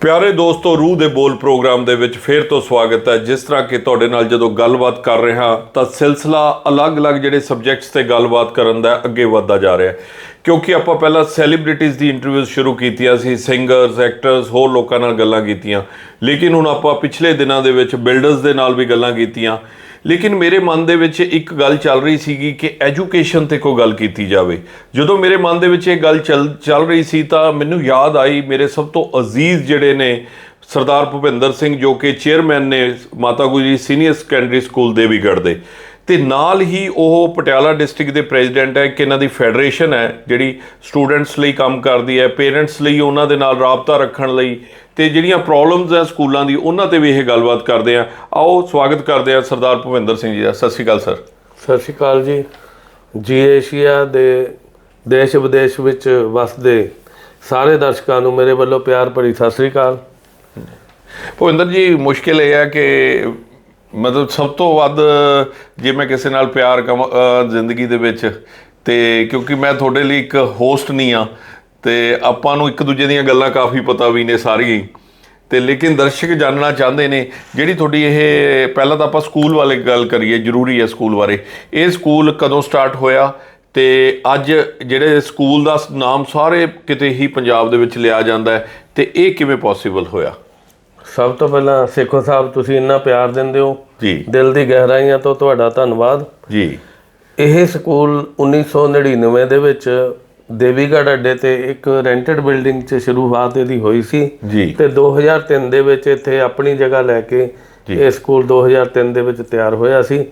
ਪਿਆਰੇ ਦੋਸਤੋ, ਰੂਹ ਦੇ ਬੋਲ ਪ੍ਰੋਗਰਾਮ ਦੇ ਵਿੱਚ ਫੇਰ ਤੋਂ ਸਵਾਗਤ ਹੈ। ਜਿਸ ਤਰ੍ਹਾਂ ਕਿ ਤੁਹਾਡੇ ਨਾਲ ਜਦੋਂ ਗੱਲਬਾਤ ਕਰ ਰਿਹਾ, ਤਾਂ ਸਿਲਸਿਲਾ ਅਲੱਗ-ਅਲੱਗ ਜਿਹੜੇ ਸਬਜੈਕਟਸ ਤੇ ਗੱਲਬਾਤ ਕਰਨ ਦਾ ਅੱਗੇ ਵਧਦਾ ਜਾ ਰਿਹਾ ਹੈ। ਕਿਉਂਕਿ ਆਪਾਂ ਪਹਿਲਾਂ ਸੈਲੀਬ੍ਰਿਟੀਜ਼ ਦੀ ਇੰਟਰਵਿਊਜ਼ ਸ਼ੁਰੂ ਕੀਤੀਆਂ ਸੀ ਸਿੰਗਰਸ ਐਕਟਰਸ ਹੋਰ ਲੋਕਾਂ ਨਾਲ ਗੱਲਾਂ ਕੀਤੀਆਂ। ਲੇਕਿਨ ਹੁਣ ਆਪਾਂ ਪਿਛਲੇ ਦਿਨਾਂ ਦੇ ਵਿੱਚ ਬਿਲਡਰਸ ਦੇ ਨਾਲ ਵੀ ਗੱਲਾਂ ਕੀਤੀਆਂ। ਲੇਕਿਨ ਮੇਰੇ ਮਨ ਦੇ ਵਿੱਚ ਇੱਕ ਗੱਲ ਚੱਲ ਰਹੀ ਸੀਗੀ ਕਿ ਐਜੂਕੇਸ਼ਨ ਤੇ ਕੋਈ ਗੱਲ ਕੀਤੀ ਜਾਵੇ। ਜਦੋਂ ਮੇਰੇ ਮਨ ਦੇ ਵਿੱਚ ਇਹ ਗੱਲ ਚੱਲ ਚੱਲ ਰਹੀ ਸੀ ਤਾਂ ਮੈਨੂੰ ਯਾਦ ਆਈ ਮੇਰੇ ਸਭ ਤੋਂ ਅਜ਼ੀਜ਼ ਜਿਹੜੇ ਨੇ ਸਰਦਾਰ ਭੁਪਿੰਦਰ ਸਿੰਘ ਜੋ ਕਿ ਚੇਅਰਮੈਨ ਨੇ Mata Gujri senior secondary school Devigarh ਦੇ ਤੇ ਨਾਲ ਹੀ ਉਹ ਪਟਿਆਲਾ ਡਿਸਟ੍ਰਿਕਟ ਦੇ ਪ੍ਰੈਜ਼ੀਡੈਂਟ ਹੈ ਕਿ ਇਹਨਾਂ ਦੀ ਫੈਡਰੇਸ਼ਨ ਹੈ ਜਿਹੜੀ ਸਟੂਡੈਂਟਸ ਲਈ ਕੰਮ ਕਰਦੀ ਹੈ ਪੇਰੈਂਟਸ ਲਈ ਉਹਨਾਂ ਦੇ ਨਾਲ ਰਾਬਤਾ ਰੱਖਣ ਲਈ ਤੇ ਜਿਹੜੀਆਂ ਪ੍ਰੋਬਲਮਸ ਹੈ ਸਕੂਲਾਂ ਦੀ ਉਹਨਾਂ ਤੇ ਵੀ ਇਹ ਗੱਲਬਾਤ ਕਰਦੇ ਆ ਆਓ ਸਵਾਗਤ ਕਰਦੇ ਆ ਸਰਦਾਰ ਭੁਪਿੰਦਰ ਸਿੰਘ ਜੀ ਦਾ। ਸਤਿ ਸ਼੍ਰੀ ਅਕਾਲ ਸਰ। ਸਤਿ ਸ਼੍ਰੀ ਅਕਾਲ ਜੀ। ਜੀ ਏਸ਼ੀਆ ਦੇ ਦੇਸ਼ ਵਿਦੇਸ਼ ਵਿੱਚ ਵਸਦੇ ਸਾਰੇ ਦਰਸ਼ਕਾਂ ਨੂੰ ਮੇਰੇ ਵੱਲੋਂ ਪਿਆਰ ਭਰੀ ਸਤਿ ਸ਼੍ਰੀ ਅਕਾਲ। ਭੁਪਿੰਦਰ ਜੀ ਮੁਸ਼ਕਿਲ ਇਹ ਹੈ ਕਿ ਮਤਲਬ ਸਭ ਤੋਂ ਵੱਧ ਜੇ ਮੈਂ ਕਿਸੇ ਨਾਲ ਪਿਆਰ ਕਵਾਂ ਜ਼ਿੰਦਗੀ ਦੇ ਵਿੱਚ, ਤੇ ਕਿਉਂਕਿ ਮੈਂ ਤੁਹਾਡੇ ਲਈ ਇੱਕ ਹੋਸਟ ਨਹੀਂ ਆ ਤੇ ਆਪਾਂ ਨੂੰ ਇੱਕ ਦੂਜੇ ਦੀਆਂ ਗੱਲਾਂ ਕਾਫੀ ਪਤਾ ਵੀ ਨੇ ਸਾਰੀਆਂ ਹੀ ਤੇ ਲੇਕਿਨ ਦਰਸ਼ਕ ਜਾਣਨਾ ਚਾਹੁੰਦੇ ਨੇ, ਜਿਹੜੀ ਤੁਹਾਡੀ ਇਹ, ਪਹਿਲਾਂ ਤਾਂ ਆਪਾਂ ਸਕੂਲ ਵਾਲੇ ਗੱਲ ਕਰੀਏ, ਜ਼ਰੂਰੀ ਹੈ ਸਕੂਲ ਬਾਰੇ। ਇਹ ਸਕੂਲ ਕਦੋਂ ਸਟਾਰਟ ਹੋਇਆ? ਤੇ ਅੱਜ ਜਿਹੜੇ ਸਕੂਲ ਦਾ ਨਾਮ ਸਾਰੇ ਕਿਤੇ ਹੀ ਪੰਜਾਬ ਦੇ ਵਿੱਚ ਲਿਆ ਜਾਂਦਾ ਹੈ, ਤੇ ਇਹ ਕਿਵੇਂ ਪੋਸੀਬਲ ਹੋਇਆ? ਸਭ ਤੋਂ ਪਹਿਲਾਂ ਸੇਖੋ ਸਾਹਿਬ ਤੁਸੀਂ ਇੰਨਾ ਪਿਆਰ ਦਿੰਦੇ ਹੋ। ਜੀ। ਦਿਲ ਦੀ ਗਹਿਰਾਈਆਂ ਤੋਂ ਤੁਹਾਡਾ ਧੰਨਵਾਦ। ਜੀ। ਇਹ ਸਕੂਲ 1999 ਦੇ ਵਿੱਚ ਦੇਵੀਗੜ੍ਹ ਅੱਡੇ ਤੇ ਇੱਕ ਰੈਂਟਡ ਬਿਲਡਿੰਗ 'ਚ ਸ਼ੁਰੂਆਤ ਇਹਦੀ ਹੋਈ ਸੀ। ਜੀ। ਤੇ 2003 ਦੇ ਵਿੱਚ ਇੱਥੇ ਆਪਣੀ ਜਗ੍ਹਾ ਲੈ ਕੇ ਇਹ ਸਕੂਲ 2003 ਦੇ ਵਿੱਚ ਤਿਆਰ ਹੋਇਆ ਸੀ।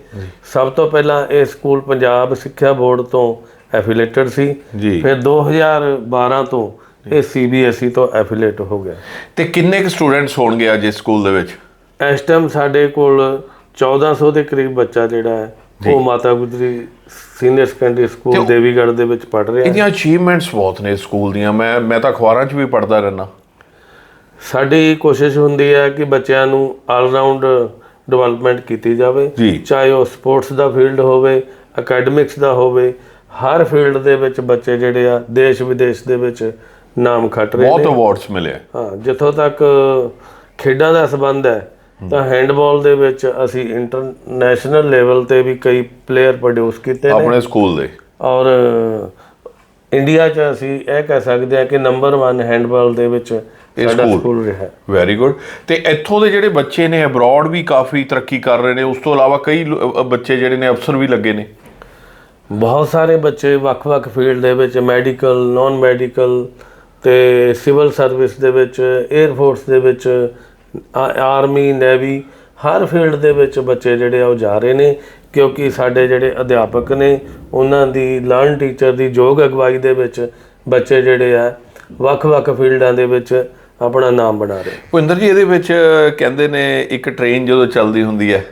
ਸਭ ਤੋਂ ਪਹਿਲਾਂ ਇਹ ਸਕੂਲ ਪੰਜਾਬ ਸਿੱਖਿਆ ਬੋਰਡ ਤੋਂ ਐਫੀਲੇਟਡ ਸੀ। ਫਿਰ 2012 ਤੋਂ ਇਹ ਸੀਬੀਐਸਈ ਤੋਂ ਐਫੀਲੇਟ ਹੋ ਗਿਆ। ਤੇ ਕਿੰਨੇ ਕੁ ਸਟੂਡੈਂਟਸ ਹੋਣਗੇ ਅੱਜ ਇਸ ਸਕੂਲ ਦੇ ਵਿੱਚ? ਇਸ ਟਾਈਮ ਸਾਡੇ ਕੋਲ 1400 ਦੇ ਕਰੀਬ ਬੱਚਾ ਜਿਹੜਾ ਹੈ ਉਹ Mata Gujri senior secondary school Devigarh ਦੇ ਵਿੱਚ ਪੜ੍ਹ ਰਿਹਾ ਹੈ। ਇਹਦੀਆਂ ਅਚੀਵਮੈਂਟਸ ਬਹੁਤ ਨੇ ਸਕੂਲ ਦੀਆਂ। ਮੈਂ ਮੈਂ ਤਾਂ ਅਖਬਾਰਾਂ 'ਚ ਵੀ ਪੜ੍ਹਦਾ ਰਹਿਣਾ ਸਾਡੀ ਕੋਸ਼ਿਸ਼ ਹੁੰਦੀ ਹੈ ਕਿ ਬੱਚਿਆਂ ਨੂੰ ਆਲ ਰਾਊਂਡ ਡਿਵੈਲਪਮੈਂਟ ਕੀਤੀ ਜਾਵੇ। ਚਾਹੇ ਉਹ ਸਪੋਰਟਸ ਦਾ ਫੀਲਡ ਹੋਵੇ ਅਕੈਡਮਿਕਸ ਦਾ ਹੋਵੇ ਹਰ ਫੀਲਡ ਦੇ ਵਿੱਚ ਬੱਚੇ ਜਿਹੜੇ ਆ ਦੇਸ਼ ਵਿਦੇਸ਼ ਦੇ ਵਿੱਚ ਨਾਮ ਖੱਟ ਰਹੇ ਬਹੁਤ ਨੇ। ਅਵਾਰਡਸ ਮਿਲੇ। ਹਾਂ ਜਿੱਥੋਂ ਤੱਕ ਖੇਡਾਂ ਦਾ ਸੰਬੰਧ ਹੈ ਤਾਂ ਹੈਂਡਬਾਲ ਦੇ ਵਿੱਚ ਅਸੀਂ ਇੰਟਰਨੈਸ਼ਨਲ ਲੈਵਲ ਤੇ ਵੀ ਕਈ ਪਲੇਅਰ ਪ੍ਰੋਡਿਊਸ ਕੀਤੇ ਨੇ। ਆਪਣੇ ਸਕੂਲ ਦੇ। ਔਰ ਇੰਡੀਆ 'ਚ ਅਸੀਂ ਇਹ ਕਹਿ ਸਕਦੇ ਹਾਂ ਕਿ ਨੰਬਰ 1 ਹੈਂਡਬਾਲ ਦੇ ਵਿੱਚ ਸਾਡਾ ਸਕੂਲ। ਰਿਹਾ ਵੈਰੀ ਗੁੱਡ ਤੇ ਇੱਥੋਂ ਦੇ ਜਿਹੜੇ ਬੱਚੇ ਨੇ ਅਬਰੋਡ ਵੀ ਕਾਫੀ ਤਰੱਕੀ ਕਰ ਰਹੇ ਨੇ। ਉਸ ਤੋਂ ਇਲਾਵਾ ਕਈ ਬੱਚੇ ਜਿਹੜੇ ਨੇ ਅਫਸਰ ਵੀ ਲੱਗੇ ਨੇ। ਬਹੁਤ ਸਾਰੇ ਬੱਚੇ ਵੱਖ-ਵੱਖ ਫੀਲਡ ਦੇ ਵਿੱਚ ਮੈਡੀਕਲ ਨਾਨ ਮੈਡੀਕਲ ਤੇ ਸਿਵਲ ਸਰਵਿਸ ਦੇ ਵਿੱਚ 에ਅਰ ਫੋਰਸ ਦੇ ਵਿੱਚ ਆਰਮੀ ਨੇਵੀ ਹਰ ਫੀਲਡ ਦੇ ਵਿੱਚ ਬੱਚੇ ਜਿਹੜੇ ਆ ਉਹ ਜਾ ਰਹੇ ਨੇ, ਕਿਉਂਕਿ ਸਾਡੇ ਜਿਹੜੇ ਅਧਿਆਪਕ ਨੇ, ਉਹਨਾਂ ਦੀ ਲਰਨ ਟੀਚਰ ਦੀ ਯੋਗ ਅਗਵਾਈ ਦੇ ਵਿੱਚ ਬੱਚੇ ਜਿਹੜੇ ਆ, ਵੱਖ-ਵੱਖ ਫੀਲਡਾਂ ਦੇ ਵਿੱਚ ਆਪਣਾ ਨਾਮ ਬਣਾ ਰਹੇ ਭੁਪਿੰਦਰ ਜੀ, ਇਹਦੇ ਵਿੱਚ ਕਹਿੰਦੇ ਨੇ ਇੱਕ ਟ੍ਰੇਨ ਜਦੋਂ ਚੱਲਦੀ ਹੁੰਦੀ ਹੈ,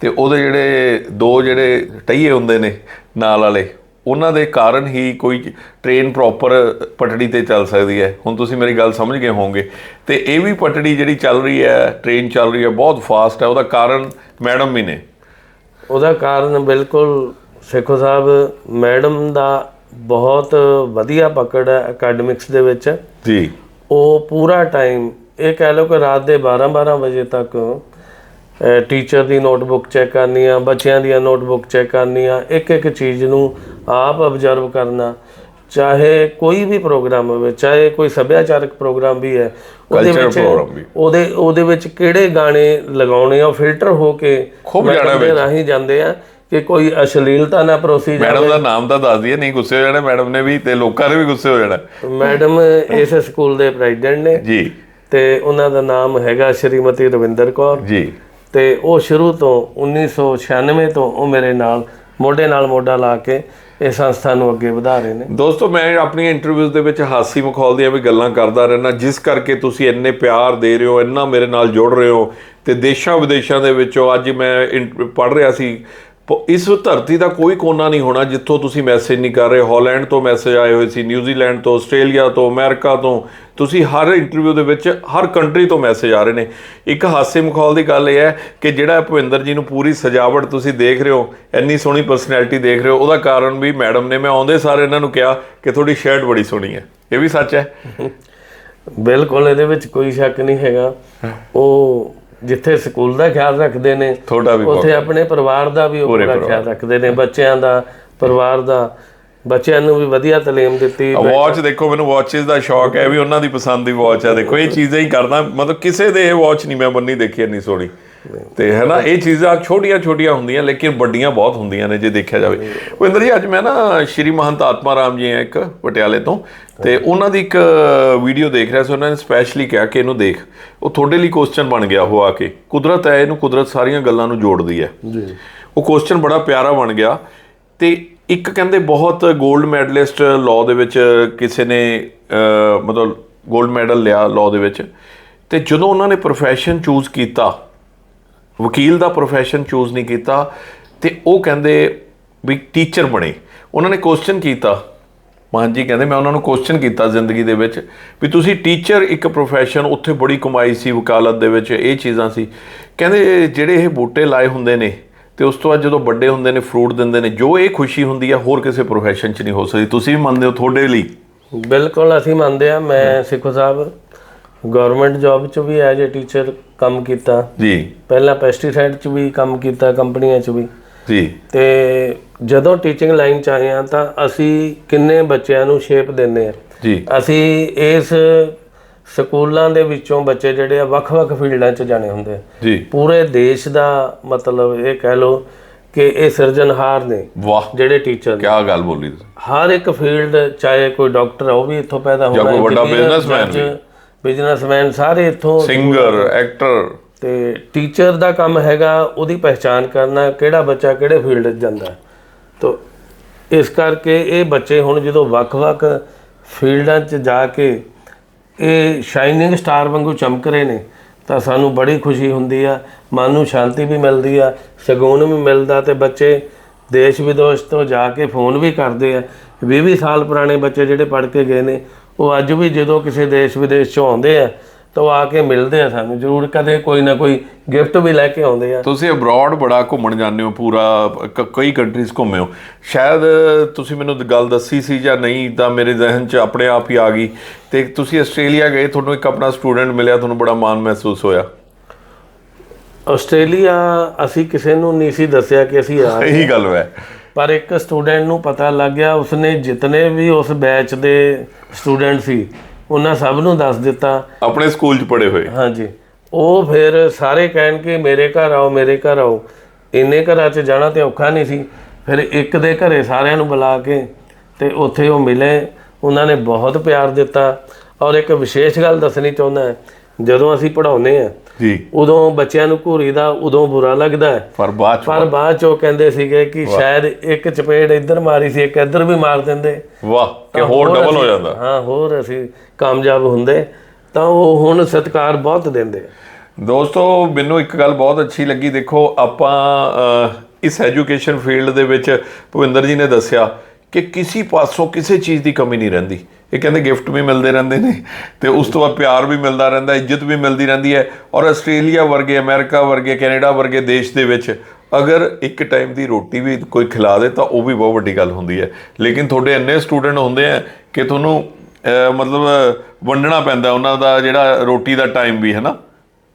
ਤੇ ਉਹਦੇ ਜਿਹੜੇ ਦੋ ਜਿਹੜੇ ਟਹੀਏ ਹੁੰਦੇ ਨੇ ਨਾਲ ਵਾਲੇ ਉਹਨਾਂ ਦੇ ਕਾਰਨ ਹੀ ਕੋਈ ਟ੍ਰੇਨ ਪ੍ਰੋਪਰ ਪਟੜੀ ਤੇ ਚੱਲ ਸਕਦੀ ਹੈ। ਹੁਣ ਤੁਸੀਂ ਮੇਰੀ ਗੱਲ ਸਮਝ ਗਏ ਹੋਵੋਗੇ। ਤੇ ਇਹ ਵੀ ਪਟੜੀ ਜਿਹੜੀ ਚੱਲ ਰਹੀ ਹੈ ਟ੍ਰੇਨ ਚੱਲ ਰਹੀ ਹੈ ਬਹੁਤ ਫਾਸਟ ਹੈ। ਉਹਦਾ ਕਾਰਨ ਮੈਡਮ ਵੀ ਨੇ। ਉਹਦਾ ਕਾਰਨ ਬਿਲਕੁਲ ਸੇਖੋ ਸਾਹਿਬ ਮੈਡਮ ਦਾ ਬਹੁਤ ਵਧੀਆ ਪਕੜ ਹੈ ਅਕੈਡਮਿਕਸ ਦੇ ਵਿੱਚ। ਜੀ। ਉਹ ਪੂਰਾ ਟਾਈਮ ਇਹ ਕਹਿ ਲਓ ਕਿ ਰਾਤ ਦੇ 12-12 ਵਜੇ ਤੱਕ ਟੀਚਰ ਦੀ ਨੋਟਬੁੱਕ ਚੈੱਕ ਕਰਨੀ ਆ ਬੱਚਿਆਂ ਦੀਆਂ ਨੋਟਬੁੱਕ ਚੈੱਕ ਕਰਨੀ ਆ ਇੱਕ ਇੱਕ ਚੀਜ਼ ਨੂੰ ਆਪ ਅਬਜ਼ਰਵ ਕਰਨਾ ਚਾਹੇ ਕੋਈ ਵੀ ਪ੍ਰੋਗਰਾਮ ਹੋਵੇ ਚਾਹੇ ਕੋਈ ਸੱਭਿਆਚਾਰਕ ਪ੍ਰੋਗਰਾਮ ਵੀ ਹੈ ਉਹਦੇ ਵਿੱਚ। ਉਹਦੇ ਉਹਦੇ ਵਿੱਚ ਕਿਹੜੇ ਗਾਣੇ ਲਗਾਉਣੇ ਆ ਫਿਲਟਰ ਹੋ ਕੇ ਖੂਬ ਜਾਣਾ ਦੇ ਰਾਹੀਂ ਜਾਂਦੇ ਆ ਕਿ ਕੋਈ ਅਸ਼ਲੀਲਤਾ ਨਾ ਪਰੋਸੀ ਜਾਵੇ। ਮੈਡਮ ਦਾ ਨਾਮ ਤਾਂ ਦੱਸ ਦਈਏ ਨਹੀਂ ਗੁੱਸੇ ਹੋ ਜਾਣਾ ਮੈਡਮ ਨੇ ਵੀ ਤੇ ਲੋਕਾਂ ਨੇ ਵੀ ਗੁੱਸੇ ਹੋ ਜਾਣਾ। ਮੈਡਮ ਇਸ ਸਕੂਲ ਦੇ ਪ੍ਰੈਜ਼ੀਡੈਂਟ ਨੇ। ਜੀ। ਤੇ ਉਹਨਾਂ ਦਾ ਨਾਮ ਹੈਗਾ ਸ਼੍ਰੀਮਤੀ ਰਵਿੰਦਰ ਕੌਰ। ਜੀ। ਤੇ ਉਹ ਸ਼ੁਰੂ ਤੋਂ 1996 ਤੋਂ ਉਹ ਮੇਰੇ ਨਾਲ ਮੋਢੇ ਨਾਲ ਮੋਢਾ ਲਾ ਕੇ ਇਹ ਸੰਸਥਾ ਨੂੰ ਅੱਗੇ ਵਧਾ ਰਹੇ ਨੇ। ਦੋਸਤੋ, ਮੈਂ ਆਪਣੀਆਂ ਇੰਟਰਵਿਊਜ਼ ਦੇ ਵਿੱਚ ਹਾਸੀ ਮਖੌਲ ਦੀਆਂ ਵੀ ਗੱਲਾਂ ਕਰਦਾ ਰਹਿਣਾ ਜਿਸ ਕਰਕੇ ਤੁਸੀਂ ਇੰਨੇ ਪਿਆਰ ਦੇ ਰਹੇ ਹੋ, ਇੰਨਾ ਮੇਰੇ ਨਾਲ ਜੁੜ ਰਹੇ ਹੋ ਤੇ ਦੇਸ਼ਾਂ ਵਿਦੇਸ਼ਾਂ ਦੇ ਵਿੱਚੋਂ ਅੱਜ ਮੈਂ ਪੜ ਰਿਹਾ ਸੀ ਇਸ ਧਰਤੀ ਦਾ ਕੋਈ ਕੋਨਾ ਨਹੀਂ ਹੋਣਾ ਜਿੱਥੋਂ ਤੁਸੀਂ ਮੈਸੇਜ ਨਹੀਂ ਕਰ ਰਹੇ। ਹਾਲੈਂਡ ਤੋਂ ਮੈਸੇਜ ਆਏ ਹੋਏ ਸੀ ਨਿਊਜ਼ੀਲੈਂਡ ਤੋਂ ਆਸਟ੍ਰੇਲੀਆ ਤੋਂ ਅਮਰੀਕਾ ਤੋਂ। ਤੁਸੀਂ ਹਰ ਇੰਟਰਵਿਊ ਦੇ ਵਿੱਚ ਹਰ ਕੰਟਰੀ ਤੋਂ ਮੈਸੇਜ ਆ ਰਹੇ ਨੇ। ਇੱਕ ਹਾਸੇ ਮਖੌਲ ਦੀ ਗੱਲ ਇਹ ਹੈ ਕਿ ਜਿਹੜਾ ਭੁਪਿੰਦਰ ਜੀ ਨੂੰ ਪੂਰੀ ਸਜਾਵਟ ਤੁਸੀਂ ਦੇਖ ਰਹੇ ਹੋ ਇੰਨੀ ਸੋਹਣੀ ਪਰਸਨੈਲਿਟੀ ਦੇਖ ਰਹੇ ਹੋ ਉਹਦਾ ਕਾਰਨ ਵੀ ਮੈਡਮ ਨੇ ਮੈਂ ਆਉਂਦੇ ਸਾਰੇ ਇਹਨਾਂ ਨੂੰ ਕਿਹਾ ਕਿ ਤੁਹਾਡੀ ਸ਼ਰਟ ਬੜੀ ਸੋਹਣੀ ਹੈ। ਇਹ ਵੀ ਸੱਚ ਹੈ? ਬਿਲਕੁਲ ਇਹਦੇ ਵਿੱਚ ਕੋਈ ਸ਼ੱਕ ਨਹੀਂ ਹੈਗਾ। ਉਹ ਜਿੱਥੇ ਸਕੂਲ ਦਾ ਖਿਆਲ ਰੱਖਦੇ ਨੇ ਤੁਹਾਡਾ ਵੀ ਉੱਥੇ ਆਪਣੇ ਪਰਿਵਾਰ ਦਾ ਵੀ ਉਹ ਪੂਰੇ ਖਿਆਲ ਰੱਖਦੇ ਨੇ ਬੱਚਿਆਂ ਦਾ ਪਰਿਵਾਰ ਦਾ। ਬੱਚਿਆਂ ਨੂੰ ਵੀ ਵਧੀਆ ਤਾਲੀਮ ਦਿੱਤੀ। ਵਾਚ ਦੇਖੋ ਮੈਨੂੰ ਵਾਚਸ ਦਾ ਸ਼ੌਕ ਹੈ ਵੀ ਉਹਨਾਂ ਦੀ ਪਸੰਦ ਦੀ ਵਾਚ ਹੈ। ਦੇਖੋ ਇਹ ਚੀਜ਼ਾਂ ਹੀ ਕਰਦਾ ਮਤਲਬ ਕਿਸੇ ਦੇ ਇਹ ਵਾਚ ਨਹੀਂ ਮੈਂ ਬੰਨੀ ਦੇਖੀ ਇੰਨੀ ਸੋਹਣੀ। ਤੇ ਹੈ ਨਾ ਇਹ ਚੀਜ਼ਾਂ ਛੋਟੀਆਂ ਛੋਟੀਆਂ ਹੁੰਦੀਆਂ ਲੇਕਿਨ ਵੱਡੀਆਂ ਬਹੁਤ ਹੁੰਦੀਆਂ ਨੇ ਜੇ ਦੇਖਿਆ ਜਾਵੇ। ਵਿੰਦਰ ਜੀ ਅੱਜ ਮੈਂ ਨਾ ਸ਼੍ਰੀ ਮਹੰਤ ਆਤਮਾ ਰਾਮ ਜੀ ਆ ਇੱਕ ਪਟਿਆਲੇ ਤੋਂ ਤੇ ਉਹਨਾਂ ਦੀ ਇੱਕ ਵੀਡੀਓ ਦੇਖ ਰਿਹਾ ਸੀ ਉਹਨਾਂ ਨੇ ਸਪੈਸ਼ਲੀ ਕਿਹਾ ਕਿ ਇਹਨੂੰ ਦੇਖ ਉਹ ਤੁਹਾਡੇ ਲਈ ਕੁਐਸਚਨ ਬਣ ਗਿਆ ਉਹ ਆ ਕੇ। ਕੁਦਰਤ ਹੈ ਇਹਨੂੰ ਕੁਦਰਤ ਸਾਰੀਆਂ ਗੱਲਾਂ ਨੂੰ ਜੋੜਦੀ ਹੈ। ਜੀ। ਉਹ ਕੁਐਸਚਨ ਬੜਾ ਪਿਆਰਾ ਬਣ ਗਿਆ। ਤੇ ਇੱਕ ਕਹਿੰਦੇ ਬਹੁਤ 골ਡ ਮੈਡਲਿਸਟ ਲਾਅ ਦੇ ਵਿੱਚ ਕਿਸੇ ਨੇ ਮਤਲਬ 골ਡ ਮੈਡਲ ਲਿਆ ਲਾਅ ਦੇ ਵਿੱਚ। ਤੇ ਜਦੋਂ ਉਹਨਾਂ ਨੇ profession ਚੂਜ਼ ਕੀਤਾ ਵਕੀਲ ਦਾ profession ਚੂਜ਼ ਨਹੀਂ ਕੀਤਾ ਤੇ ਉਹ ਕਹਿੰਦੇ ਵੀ ਟੀਚਰ ਬਣੇ। ਉਹਨਾਂ ਨੇ ਕੁਐਸਚਨ ਕੀਤਾ। ਮਾਨ ਜੀ ਕਹਿੰਦੇ, ਮੈਂ ਉਹਨਾਂ ਨੂੰ ਕੁਐਸਚਨ ਕੀਤਾ ਜ਼ਿੰਦਗੀ ਦੇ ਵਿੱਚ ਵੀ ਤੁਸੀਂ ਟੀਚਰ ਇੱਕ profession, ਉੱਥੇ ਬੜੀ ਕਮਾਈ ਸੀ, ਵਕਾਲਤ ਦੇ ਵਿੱਚ ਇਹ ਚੀਜ਼ਾਂ ਸੀ। ਕਹਿੰਦੇ, ਜਿਹੜੇ ਇਹ ਬੂਟੇ ਲਾਏ ਹੁੰਦੇ ਨੇ ਤੇ ਉਸ ਤੋਂ ਬਾਅਦ ਜਦੋਂ ਵੱਡੇ ਹੁੰਦੇ ਨੇ ਫਰੂਟ ਦਿੰਦੇ ਨੇ, ਜੋ ਇਹ ਖੁਸ਼ੀ ਹੁੰਦੀ ਆ, ਹੋਰ ਕਿਸੇ profession 'ਚ ਨਹੀਂ ਹੋ ਸਕਦੀ। ਤੁਸੀਂ ਵੀ ਮੰਨਦੇ ਹੋ ਤੁਹਾਡੇ ਲਈ? ਬਿਲਕੁਲ, ਅਸੀਂ ਮੰਨਦੇ ਆ। ਮੈਂ ਸਿੱਖੋ ਸਾਹਿਬ ਗਵਰਨਮੈਂਟ ਜੌਬ 'ਚ ਵੀ ਐਜ ਅ ਟੀਚਰ ਕੰਮ ਕੀਤਾ। ਜੀ। ਪਹਿਲਾਂ ਪੈਸਟੀਸਾਈਡ 'ਚ ਵੀ ਕੰਮ ਕੀਤਾ ਕੰਪਨੀਆਂ 'ਚ ਵੀ। ਜੀ। ਤੇ ਜਦੋਂ ਟੀਚਿੰਗ ਲਾਈਨ 'ਚ ਆਏ ਆ ਤਾਂ ਅਸੀਂ ਕਿੰਨੇ ਬੱਚਿਆਂ ਨੂੰ ਸ਼ੇਪ ਦਿੰਦੇ ਆ ਜੀ। ਅਸੀਂ ਇਸ ਸਕੂਲਾਂ ਦੇ ਵਿੱਚੋਂ ਬੱਚੇ ਜਿਹੜੇ ਆ ਵੱਖ-ਵੱਖ ਫੀਲਡਾਂ 'ਚ ਜਾਣੇ ਹੁੰਦੇ ਆ। ਜੀ। ਪੂਰੇ ਦੇਸ਼ ਦਾ ਮਤਲਬ ਇਹ ਕਹਿ ਲਓ ਕਿ ਇਹ ਸਿਰਜਣਹਾਰ ਨੇ ਵਾਹ। ਜਿਹੜੇ ਟੀਚਰ ਕੀ ਗੱਲ ਬੋਲੀ ਤੁਸੀਂ। ਹਰ ਇੱਕ ਫੀਲਡ ਚਾਹੇ ਕੋਈ ਡਾਕਟਰ ਆ ਉਹ ਵੀ ਇੱਥੋਂ ਪੈਦਾ ਹੋਣਾ ਕੋਈ ਵੱਡਾ businessman ਵੀ। ਬਿਜ਼ਨਸਮੈਨ ਸਾਰੇ ਇੱਥੋਂ ਸਿੰਗਰ ਐਕਟਰ ਤੇ ਟੀਚਰ ਦਾ ਕੰਮ ਹੈਗਾ ਉਹਦੀ ਪਹਿਚਾਨ ਕਰਨਾ ਕਿਹੜਾ ਬੱਚਾ ਕਿਹੜੇ ਫੀਲਡ 'ਚ ਜਾਂਦਾ। ਤੋ ਇਸ ਕਰਕੇ ਇਹ ਬੱਚੇ ਹੁਣ ਜਦੋਂ ਵੱਖ-ਵੱਖ ਫੀਲਡਾਂ 'ਚ ਜਾ ਕੇ ਇਹ ਸ਼ਾਈਨਿੰਗ ਸਟਾਰ ਵਾਂਗੂ ਚਮਕ ਰਹੇ ਨੇ ਤਾਂ ਸਾਨੂੰ ਬੜੀ ਖੁਸ਼ੀ ਹੁੰਦੀ ਆ ਮਨ ਨੂੰ ਸ਼ਾਂਤੀ ਵੀ ਮਿਲਦੀ ਆ ਸਕੂਨ ਵੀ ਮਿਲਦਾ ਤੇ ਬੱਚੇ ਦੇਸ਼ ਵਿਦੇਸ਼ ਤੋਂ ਜਾ ਕੇ ਫੋਨ ਵੀ ਕਰਦੇ ਆ। 20-20 ਸਾਲ ਪੁਰਾਣੇ ਬੱਚੇ ਜਿਹੜੇ ਪੜ੍ਹ ਕੇ ਗਏ ਨੇ ਉਹ ਅੱਜ ਵੀ ਜਦੋਂ ਕਿਸੇ ਦੇਸ਼ ਵਿਦੇਸ਼ ਚੋਂ ਆਉਂਦੇ ਆ ਤਾਂ ਉਹ ਆ ਕੇ ਮਿਲਦੇ ਆ ਸਾਨੂੰ। ਜ਼ਰੂਰ ਕਦੇ ਕੋਈ ਨਾ ਕੋਈ ਗਿਫਟ ਵੀ ਲੈ ਕੇ ਆਉਂਦੇ ਆ। ਤੁਸੀਂ ਅਬਰਾਡ ਬੜਾ ਘੁੰਮਣ ਜਾਂਦੇ ਹੋ ਪੂਰਾ ਕਈ ਕੰਟਰੀਜ਼ ਘੁੰਮੇ ਹੋ। ਸ਼ਾਇਦ ਤੁਸੀਂ ਮੈਨੂੰ ਗੱਲ ਦੱਸੀ ਸੀ ਜਾਂ ਨਹੀਂ ਤਾਂ ਮੇਰੇ ਜ਼ਿਹਨ 'ਚ ਆਪਣੇ ਆਪ ਹੀ ਆ ਗਈ। ਤੇ ਤੁਸੀਂ ਆਸਟ੍ਰੇਲੀਆ ਗਏ ਤੁਹਾਨੂੰ ਇੱਕ ਆਪਣਾ ਸਟੂਡੈਂਟ ਮਿਲਿਆ ਤੁਹਾਨੂੰ ਬੜਾ ਮਾਣ ਮਹਿਸੂਸ ਹੋਇਆ। ਆਸਟ੍ਰੇਲੀਆ ਅਸੀਂ ਕਿਸੇ ਨੂੰ ਨਹੀਂ ਸੀ ਦੱਸਿਆ ਕਿ ਅਸੀਂ ਆ ਰਹੇ ਇਹੀ ਗੱਲ ਹੈ ਪਰ ਇੱਕ ਸਟੂਡੈਂਟ ਨੂੰ ਪਤਾ ਲੱਗ ਗਿਆ ਉਸਨੇ ਜਿਤਨੇ ਵੀ ਉਸ ਬੈਚ ਦੇ ਸਟੂਡੈਂਟ ਸੀ ਉਹਨਾਂ ਸਭ ਨੂੰ ਦੱਸ ਦਿੱਤਾ। ਆਪਣੇ ਸਕੂਲ 'ਚ ਪੜੇ ਹੋਏ। ਹਾਂਜੀ। ਉਹ ਫਿਰ ਸਾਰੇ ਕਹਿਣ ਕਿ ਮੇਰੇ ਘਰ ਆਓ ਮੇਰੇ ਘਰ ਆਓ। ਇੰਨੇ ਘਰਾਂ 'ਚ ਜਾਣਾ ਤੇ ਔਖਾ ਨਹੀਂ ਸੀ। ਫਿਰ ਇੱਕ ਦੇ ਘਰੇ ਸਾਰਿਆਂ ਨੂੰ ਬੁਲਾ ਕੇ ਤੇ ਉੱਥੇ ਉਹ ਮਿਲੇ। ਉਹਨਾਂ ਨੇ ਬਹੁਤ ਪਿਆਰ ਦਿੱਤਾ। ਔਰ ਇੱਕ ਵਿਸ਼ੇਸ਼ ਗੱਲ ਦੱਸਣੀ ਚਾਹੁੰਦਾ ਜਦੋਂ ਅਸੀਂ ਪੜਾਉਨੇ ਆ ਜੀ। ਉਦੋਂ ਬੱਚਿਆਂ ਨੂੰ ਘੂਰੀ ਦਾ ਉਦੋਂ ਬੁਰਾ ਲੱਗਦਾ ਹੈ। ਪਰ ਬਾਅਦ 'ਚ ਪਰ ਬਾਅਦ ਚ ਉਹ ਕਹਿੰਦੇ ਸੀਗੇ ਕਿ ਸ਼ਾਇਦ ਇੱਕ ਚਪੇੜ ਇੱਧਰ ਮਾਰੀ ਸੀ ਇੱਕ ਇੱਧਰ ਵੀ ਮਾਰ ਦਿੰਦੇ। ਵਾਹ ਕਿ ਹੋਰ ਡਬਲ ਹੋ ਜਾਂਦਾ। ਹਾਂ ਹੋਰ ਅਸੀਂ ਕਾਮਯਾਬ ਹੁੰਦੇ ਤਾਂ ਉਹ ਹੁਣ ਸਤਿਕਾਰ ਬਹੁਤ ਦਿੰਦੇ। ਦੋਸਤੋ ਮੈਨੂੰ ਇੱਕ ਗੱਲ ਬਹੁਤ ਅੱਛੀ ਲੱਗੀ। ਦੇਖੋ ਆਪਾਂ ਇਸ ਐਜੂਕੇਸ਼ਨ ਫੀਲਡ ਦੇ ਵਿੱਚ ਭਵਿੰਦਰ ਜੀ ਨੇ ਦੱਸਿਆ ਕਿ ਕਿਸੇ ਪਾਸੋਂ ਕਿਸੇ ਚੀਜ਼ ਦੀ ਕਮੀ ਨਹੀਂ ਰਹਿੰਦੀ। ਇਹ ਕਹਿੰਦੇ ਗਿਫਟ ਵੀ ਮਿਲਦੇ ਰਹਿੰਦੇ ਨੇ ਤੇ ਉਸ ਤੋਂ ਬਾਅਦ ਪਿਆਰ ਵੀ ਮਿਲਦਾ ਰਹਿੰਦਾ, ਇੱਜ਼ਤ ਵੀ ਮਿਲਦੀ ਰਹਿੰਦੀ ਹੈ ਔਰ ਆਸਟ੍ਰੇਲੀਆ ਵਰਗੇ, ਅਮਰੀਕਾ ਵਰਗੇ, ਕੈਨੇਡਾ ਵਰਗੇ ਦੇਸ਼ ਦੇ ਵਿੱਚ ਅਗਰ ਇੱਕ ਟਾਈਮ ਦੀ ਰੋਟੀ ਵੀ ਕੋਈ ਖਿਲਾ ਦੇ ਤਾਂ ਉਹ ਵੀ ਬਹੁਤ ਵੱਡੀ ਗੱਲ ਹੁੰਦੀ ਹੈ। ਲੇਕਿਨ ਤੁਹਾਡੇ ਇੰਨੇ ਸਟੂਡੈਂਟ ਹੁੰਦੇ ਆ ਕਿ ਤੁਹਾਨੂੰ ਮਤਲਬ ਵੰਡਣਾ ਪੈਂਦਾ ਉਹਨਾਂ ਦਾ ਜਿਹੜਾ ਰੋਟੀ ਦਾ ਟਾਈਮ ਵੀ ਹੈ ਨਾ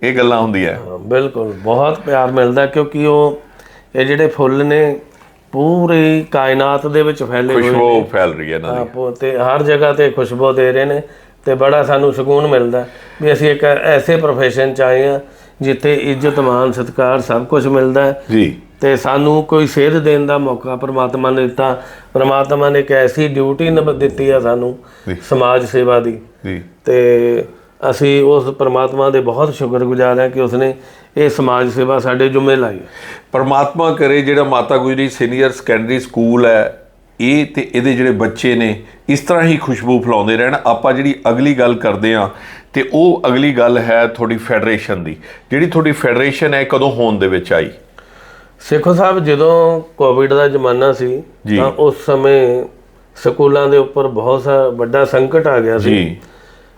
ਇਹ ਗੱਲਾਂ ਹੁੰਦੀਆਂ। ਬਿਲਕੁਲ, ਬਹੁਤ ਪਿਆਰ ਮਿਲਦਾ ਕਿਉਂਕਿ ਉਹ ਇਹ ਜਿਹੜੇ ਫੁੱਲ ਨੇ ਪੂਰੀ ਕਾਇਨਾਤ ਦੇ ਵਿੱਚ ਫੈਲੇ ਹੋਏ ਖੁਸ਼ਬੂ ਫੈਲ ਰਹੀ ਹੈ ਇਹਨਾਂ ਦੀ। ਆਪੋ ਤੇ ਹਰ ਜਗ੍ਹਾ ਤੇ ਖੁਸ਼ਬੂ ਦੇ ਰਹੇ ਨੇ ਤੇ ਬੜਾ ਸਾਨੂੰ ਸਕੂਨ ਮਿਲਦਾ ਵੀ ਅਸੀਂ ਇੱਕ ਐਸੇ profession ਚ ਆਏ ਆ ਜਿੱਥੇ ਇੱਜ਼ਤ ਮਾਨ ਸਤਿਕਾਰ ਸਭ ਕੁਝ ਮਿਲਦਾ ਹੈ। ਜੀ। ਤੇ ਸਾਨੂੰ ਕੋਈ ਸੇਧ ਦੇਣ ਦਾ ਮੌਕਾ ਪ੍ਰਮਾਤਮਾ ਨੇ ਦਿੱਤਾ। ਪ੍ਰਮਾਤਮਾ ਨੇ ਇੱਕ ਐਸੀ ਡਿਊਟੀ ਨਿਭ ਦਿੱਤੀ ਆ ਸਾਨੂੰ। ਸਮਾਜ ਸੇਵਾ ਦੀ। ਜੀ। ਤੇ ਅਸੀਂ ਉਸ ਪ੍ਰਮਾਤਮਾ ਦੇ ਬਹੁਤ ਸ਼ੁਕਰਗੁਜ਼ਾਰ ਹਾਂ ਕਿ ਉਸਨੇ ਇਹ ਸਮਾਜ ਸੇਵਾ ਸਾਡੇ ਜੁਮੇ ਲਾਈ ਪਰਮਾਤਮਾ ਕਰੇ ਜਿਹੜਾ ਮਾਤਾ ਗੁਜਰੀ ਸੀਨੀਅਰ ਸੈਕੰਡਰੀ ਸਕੂਲ ਹੈ ਇਹ ਤੇ ਇਹਦੇ ਜਿਹੜੇ ਬੱਚੇ ਨੇ ਇਸ ਤਰ੍ਹਾਂ ਹੀ ਖੁਸ਼ਬੂ ਫਲਾਉਂਦੇ ਰਹਿਣ। ਆਪਾਂ ਜਿਹੜੀ ਅਗਲੀ ਗੱਲ ਕਰਦੇ ਆ ਤੇ ਉਹ ਅਗਲੀ ਗੱਲ ਹੈ ਤੁਹਾਡੀ ਫੈਡਰੇਸ਼ਨ ਦੀ। ਜਿਹੜੀ ਤੁਹਾਡੀ ਫੈਡਰੇਸ਼ਨ ਹੈ ਕਦੋਂ ਹੋਣ ਦੇ ਵਿੱਚ ਆਈ? ਸੇਖੋ ਸਾਹਿਬ ਜਦੋਂ ਕੋਵਿਡ ਦਾ ਜ਼ਮਾਨਾ ਸੀ। ਤਾਂ ਉਸ ਸਮੇਂ ਸਕੂਲਾਂ ਦੇ ਉੱਪਰ ਬਹੁਤ ਸਾ ਵੱਡਾ ਸੰਕਟ ਆ ਗਿਆ ਸੀ। ਜੀ।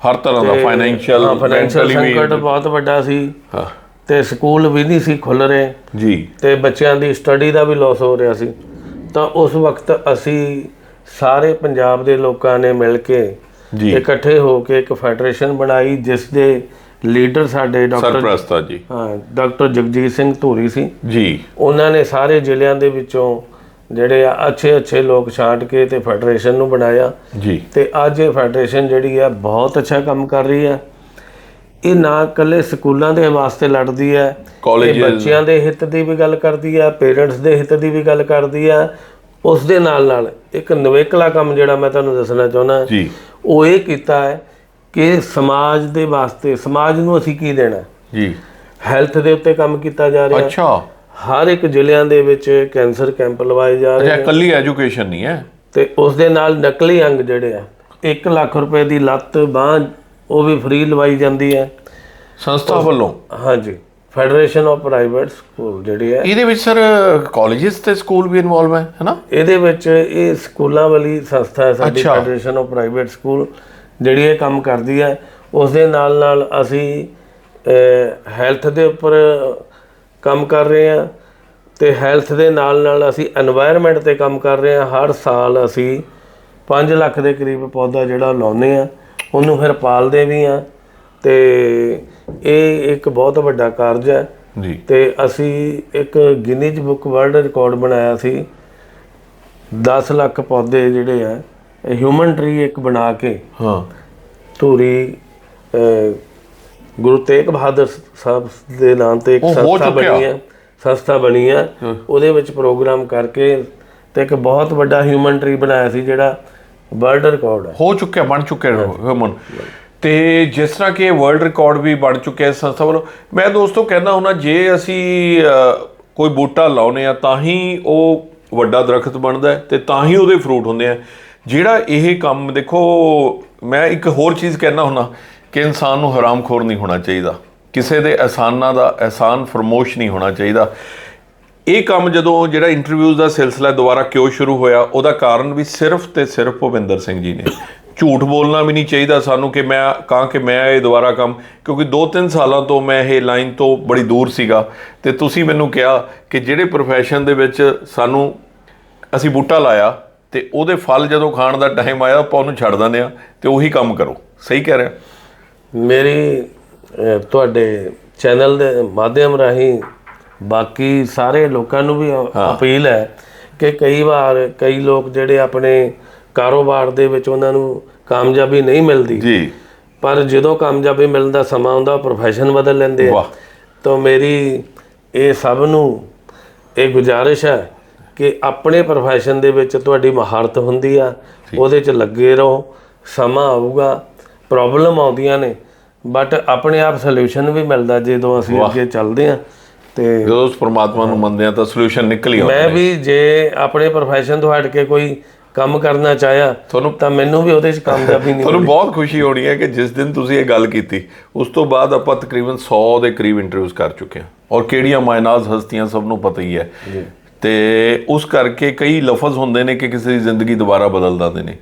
ਹਰ ਤਰ੍ਹਾਂ ਦਾ ਫਾਈਨੈਂਸ਼ੀਅਲ ਫਾਈਨੈਂਸ਼ੀਅਲ ਸੰਕਟ ਬਹੁਤ ਵੱਡਾ ਸੀ। ਹਾਂ। ਤੇ ਸਕੂਲ ਵੀ ਨਹੀਂ ਸੀ ਖੁੱਲ ਰਹੇ। ਜੀ। ਤੇ ਬੱਚਿਆਂ ਦੀ ਸਟੱਡੀ ਦਾ ਵੀ ਲਾਸ ਹੋ ਰਿਹਾ ਸੀ। ਤਾਂ ਉਸ ਵਕਤ ਅਸੀਂ ਸਾਰੇ ਪੰਜਾਬ ਦੇ ਲੋਕਾਂ ਨੇ ਮਿਲ ਕੇ ਜੀ। ਇਕੱਠੇ ਹੋ ਕੇ ਇੱਕ ਫੈਡਰੇਸ਼ਨ ਬਣਾਈ ਜਿਸ ਦੇ ਲੀਡਰ ਸਾਡੇ ਡਾਕਟਰ ਸਰਪ੍ਰਸਤਾ ਜੀ। ਹਾਂ ਡਾਕਟਰ ਜਗਜੀਤ ਸਿੰਘ ਧੂਰੀ ਸੀ। ਜੀ। ਉਹਨਾਂ ਨੇ ਸਾਰੇ ਜ਼ਿਲ੍ਹਿਆਂ ਦੇ ਵਿੱਚੋਂ ਜਿਹੜੇ ਆ ਅੱਛੇ ਅੱਛੇ ਲੋਕ ਛਾਂਟ ਕੇ ਤੇ ਫੈਡਰੇਸ਼ਨ ਨੂੰ ਬਣਾਇਆ। ਜੀ। ਤੇ ਅੱਜ ਇਹ ਫੈਡਰੇਸ਼ਨ ਜਿਹੜੀ ਆ ਬਹੁਤ ਅੱਛਾ ਕੰਮ ਕਰ ਰਹੀ ਹੈ ਇਹ ਨਾ ਇਕੱਲੇ ਸਕੂਲਾਂ ਦੇ ਵਾਸਤੇ ਲੜਦੀ ਹੈ ਇਹ ਬੱਚਿਆਂ ਦੇ ਹਿੱਤ ਦੀ ਵੀ ਗੱਲ ਕਰਦੀ ਹੈ ਪੇਰੈਂਟਸ ਦੇ ਹਿੱਤ ਦੀ ਵੀ ਗੱਲ ਕਰਦੀ ਹੈ ਉਸ ਦੇ ਨਾਲ ਨਾਲ ਇੱਕ ਨਵੇਕਲਾ ਕੰਮ ਜਿਹੜਾ ਮੈਂ ਤੁਹਾਨੂੰ ਦੱਸਣਾ ਚਾਹੁੰਦਾ। ਜੀ। ਉਹ ਇਹ ਕੀਤਾ ਹੈ ਕਿ ਸਮਾਜ ਦੇ ਵਾਸਤੇ ਸਮਾਜ ਨੂੰ ਅਸੀਂ ਕੀ ਦੇਣਾ? ਜੀ। ਹੈਲਥ ਦੇ ਉੱਤੇ ਕੰਮ ਕੀਤਾ ਜਾ ਰਿਹਾ। ਅੱਛਾ। ਹਰ ਇੱਕ ਜ਼ਿਲ੍ਹਿਆਂ ਦੇ ਵਿੱਚ ਕੈਂਸਰ ਕੈਂਪ ਲਵਾਏ ਜਾ ਰਹੇ ਅੱਛਾ ਇਕੱਲੀ ਐਜੂਕੇਸ਼ਨ ਨਹੀਂ ਹੈ। ਤੇ ਉਸ ਦੇ ਨਾਲ ਨਕਲੀ ਅੰਗ ਜਿਹੜੇ ਆ 1 ਲੱਖ ਰੁਪਏ ਦੀ ਲੱਤ ਬਾਂਹ ਉਹ ਵੀ ਫ੍ਰੀ ਲਵਾਈ ਜਾਂਦੀ ਹੈ। ਸੰਸਥਾ ਵੱਲੋਂ? ਹਾਂਜੀ ਫੈਡਰੇਸ਼ਨ ਆਫ ਪ੍ਰਾਈਵੇਟ ਸਕੂਲ ਜਿਹੜੀ ਹੈ। ਇਹਦੇ ਵਿੱਚ ਸਰ ਕਾਲਜਸ ਤੇ ਸਕੂਲ ਵੀ ਇਨਵੋਲਵ ਹੈ ਹੈਨਾ ਇਹਦੇ ਵਿੱਚ ਇਹ ਸਕੂਲਾਂ ਵਾਲੀ ਸੰਸਥਾ ਹੈ ਸਾਡੀ। ਫੈਡਰੇਸ਼ਨ ਆਫ ਪ੍ਰਾਈਵੇਟ ਸਕੂਲ ਜਿਹੜੀ ਇਹ ਕੰਮ ਕਰਦੀ ਹੈ। ਉਸ ਦੇ ਨਾਲ ਨਾਲ ਅਸੀਂ ਹੈਲਥ ਦੇ ਉੱਪਰ ਕੰਮ ਕਰ ਰਹੇ ਆ ਤੇ ਹੈਲਥ ਦੇ ਨਾਲ ਨਾਲ ਅਸੀਂ এনवायरमेंट ਤੇ ਕੰਮ ਕਰ ਰਹੇ ਆ ਹਰ ਸਾਲ ਅਸੀਂ 5 ਲੱਖ ਦੇ ਕਰੀਬ ਪੌਦਾ ਜਿਹੜਾ ਲਾਉਂਦੇ ਆ ਉਹਨੂੰ ਫਿਰ ਪਾਲਦੇ ਵੀ ਆ ਤੇ ਇਹ ਇੱਕ ਬਹੁਤ ਵੱਡਾ ਕਾਰਜ ਹੈ ਜੀ। ਤੇ ਅਸੀਂ ਇੱਕ ਗਿਨੀਜ਼ ਬੁੱਕ ਵਰਲਡ ਰਿਕਾਰਡ ਬਣਾਇਆ ਸੀ। 10 ਲੱਖ ਪੌਦੇ ਜਿਹੜੇ ਆ ਹਿਊਮਨ ਟਰੀ ਇੱਕ ਬਣਾ ਕੇ ਹਾਂ। ਧੂਰੀ ਗੁਰੂ ਤੇਗ ਬਹਾਦਰ ਸਾਹਿਬ ਦੇ ਨਾਮ ਤੇ ਇੱਕ ਸੰਸਥਾ। ਬਣੀ ਹੈ ਸੰਸਥਾ ਬਣੀ ਹੈ। ਉਹਦੇ ਵਿੱਚ ਪ੍ਰੋਗਰਾਮ ਕਰਕੇ ਤੇ ਇੱਕ ਬਹੁਤ ਵੱਡਾ ਹਿਊਮਨ ਟਰੀ ਬਣਾਇਆ ਸੀ ਜਿਹੜਾ ਵਰਲਡ ਰਿਕਾਰਡ ਹੈ। ਹੋ ਚੁੱਕਿਆ ਬਣ ਚੁੱਕਿਆ ਹਿਊਮਨ ਤੇ ਜਿਸ ਤਰ੍ਹਾਂ ਕਿ ਵਰਲਡ ਰਿਕਾਰਡ ਵੀ ਬਣ ਚੁੱਕਿਆ ਇਸ ਸੰਸਥਾ ਵੱਲੋਂ ਮੈਂ ਦੋਸਤੋ ਕਹਿੰਦਾ ਹੁਣਾ ਜੇ ਅਸੀਂ ਕੋਈ ਬੂਟਾ ਲਾਉਨੇ ਆ ਤਾਂ ਹੀ ਉਹ ਵੱਡਾ ਦਰਖਤ ਬਣਦਾ ਹੈ ਤੇ ਤਾਂ ਹੀ ਉਹਦੇ ਫਰੂਟ ਹੁੰਦੇ ਆ। ਜਿਹੜਾ ਇਹ ਕੰਮ ਦੇਖੋ ਮੈਂ ਇੱਕ ਹੋਰ ਚੀਜ਼ ਕਹਿਣਾ ਹੁਣਾ ਕਿ ਇਨਸਾਨ ਨੂੰ ਹਰਾਮਖੋਰ ਨਹੀਂ ਹੋਣਾ ਚਾਹੀਦਾ। ਕਿਸੇ ਦੇ ਅਹਿਸਾਨਾਂ ਦਾ ਅਹਿਸਾਨ ਫਰਮੋਸ਼ ਨਹੀਂ ਹੋਣਾ ਚਾਹੀਦਾ। ਇਹ ਕੰਮ ਜਦੋਂ ਜਿਹੜਾ ਇੰਟਰਵਿਊਜ਼ ਦਾ ਸਿਲਸਿਲਾ ਦੁਬਾਰਾ ਕਿਉਂ ਸ਼ੁਰੂ ਹੋਇਆ, ਉਹਦਾ ਕਾਰਨ ਵੀ ਸਿਰਫ ਤੇ ਸਿਰਫ ਭੁਪਿੰਦਰ ਸਿੰਘ ਜੀ ਨੇ। ਝੂਠ ਬੋਲਣਾ ਵੀ ਨਹੀਂ ਚਾਹੀਦਾ ਸਾਨੂੰ ਕਿ ਮੈਂ ਕਹਾਂ ਕਿ ਮੈਂ ਇਹ ਦੁਬਾਰਾ ਕੰਮ, ਕਿਉਂਕਿ 2-3 ਸਾਲਾਂ ਤੋਂ ਮੈਂ ਇਹ ਲਾਈਨ ਤੋਂ ਬੜੀ ਦੂਰ ਸੀਗਾ ਤੇ ਤੁਸੀਂ ਮੈਨੂੰ ਕਿਹਾ ਕਿ ਜਿਹੜੇ profession ਦੇ ਵਿੱਚ ਸਾਨੂੰ ਅਸੀਂ ਬੂਟਾ ਲਾਇਆ ਤੇ ਉਹਦੇ ਫਲ ਜਦੋਂ ਖਾਣ ਦਾ ਟਾਈਮ ਆਇਆ, ਆਪਾਂ ਉਹਨੂੰ ਛੱਡ ਦਿੰਦੇ ਆ ਤੇ ਉਹੀ ਕੰਮ ਕਰੋ। ਸਹੀ ਕਹਿ ਰਿਹਾ। ਮੇਰੀ ਤੁਹਾਡੇ ਚੈਨਲ ਦੇ ਮਾਧਿਅਮ ਰਾਹੀਂ ਬਾਕੀ ਸਾਰੇ ਲੋਕਾਂ ਨੂੰ ਵੀ ਅਪੀਲ ਹੈ ਕਿ ਕਈ ਵਾਰ ਕਈ ਲੋਕ ਜਿਹੜੇ ਆਪਣੇ ਕਾਰੋਬਾਰ ਦੇ ਵਿੱਚ ਉਹਨਾਂ ਨੂੰ ਕਾਮਯਾਬੀ ਨਹੀਂ ਮਿਲਦੀ। ਜੀ। ਪਰ ਜਦੋਂ ਕਾਮਯਾਬੀ ਮਿਲਣ ਦਾ ਸਮਾਂ ਆਉਂਦਾ ਪ੍ਰੋਫੈਸ਼ਨ ਬਦਲ ਲੈਂਦੇ ਆ। ਤਾਂ ਮੇਰੀ ਇਹ ਸਭ ਨੂੰ ਇਹ ਗੁਜ਼ਾਰਿਸ਼ ਹੈ ਕਿ ਆਪਣੇ ਪ੍ਰੋਫੈਸ਼ਨ ਦੇ ਵਿੱਚ ਤੁਹਾਡੀ ਮਹਾਰਤ ਹੁੰਦੀ ਆ ਉਹਦੇ 'ਚ ਲੱਗੇ ਰਹੋ ਸਮਾਂ ਆਊਗਾ। ਪ੍ਰੋਬਲਮ ਆਉਂਦੀਆਂ ਨੇ ਬਟ ਆਪਣੇ ਆਪ ਸੋਲੂਸ਼ਨ ਵੀ ਮਿਲਦਾ ਜਦੋਂ ਅਸੀਂ ਅੱਗੇ ਚੱਲਦੇ ਆ ਤੇ ਜਦੋਂ ਉਸ ਪ੍ਰਮਾਤਮਾ ਨੂੰ ਮੰਨਦੇ ਆ ਤਾਂ ਸੋਲੂਸ਼ਨ ਨਿਕਲ ਹੀ ਆਉਂਦਾ ਮੈਂ ਵੀ ਜੇ ਆਪਣੇ ਪ੍ਰੋਫੈਸ਼ਨ ਤੋਂ ਹਟ ਕੇ ਕੋਈ ਕੰਮ ਕਰਨਾ ਚਾਹਿਆ ਤੁਹਾਨੂੰ ਤਾਂ ਮੈਨੂੰ ਵੀ ਉਹਦੇ 'ਚ ਕਾਮਯਾਬੀ ਨਹੀਂ ਤੁਹਾਨੂੰ ਬਹੁਤ ਖੁਸ਼ੀ ਹੋਣੀ ਹੈ ਕਿ ਜਿਸ ਦਿਨ ਤੁਸੀਂ ਇਹ ਗੱਲ ਕੀਤੀ ਉਸ ਤੋਂ ਬਾਅਦ ਆਪਾਂ ਤਕਰੀਬਨ 100 ਦੇ ਕਰੀਬ ਇੰਟਰਵਿਊਜ਼ ਕਰ ਚੁੱਕੇ ਹਾਂ। ਔਰ ਕਿਹੜੀਆਂ ਮਾਇਨਾਜ਼ ਹਸਤੀਆਂ ਸਭ ਨੂੰ ਪਤਾ ਹੀ ਹੈ। ਤੇ ਉਸ ਕਰਕੇ ਕਈ ਲਫ਼ਜ਼ ਹੁੰਦੇ ਨੇ ਕਿ ਕਿਸੇ ਦੀ ਜ਼ਿੰਦਗੀ ਦੁਬਾਰਾ ਬਦਲ ਦਿੰਦੇ ਨੇ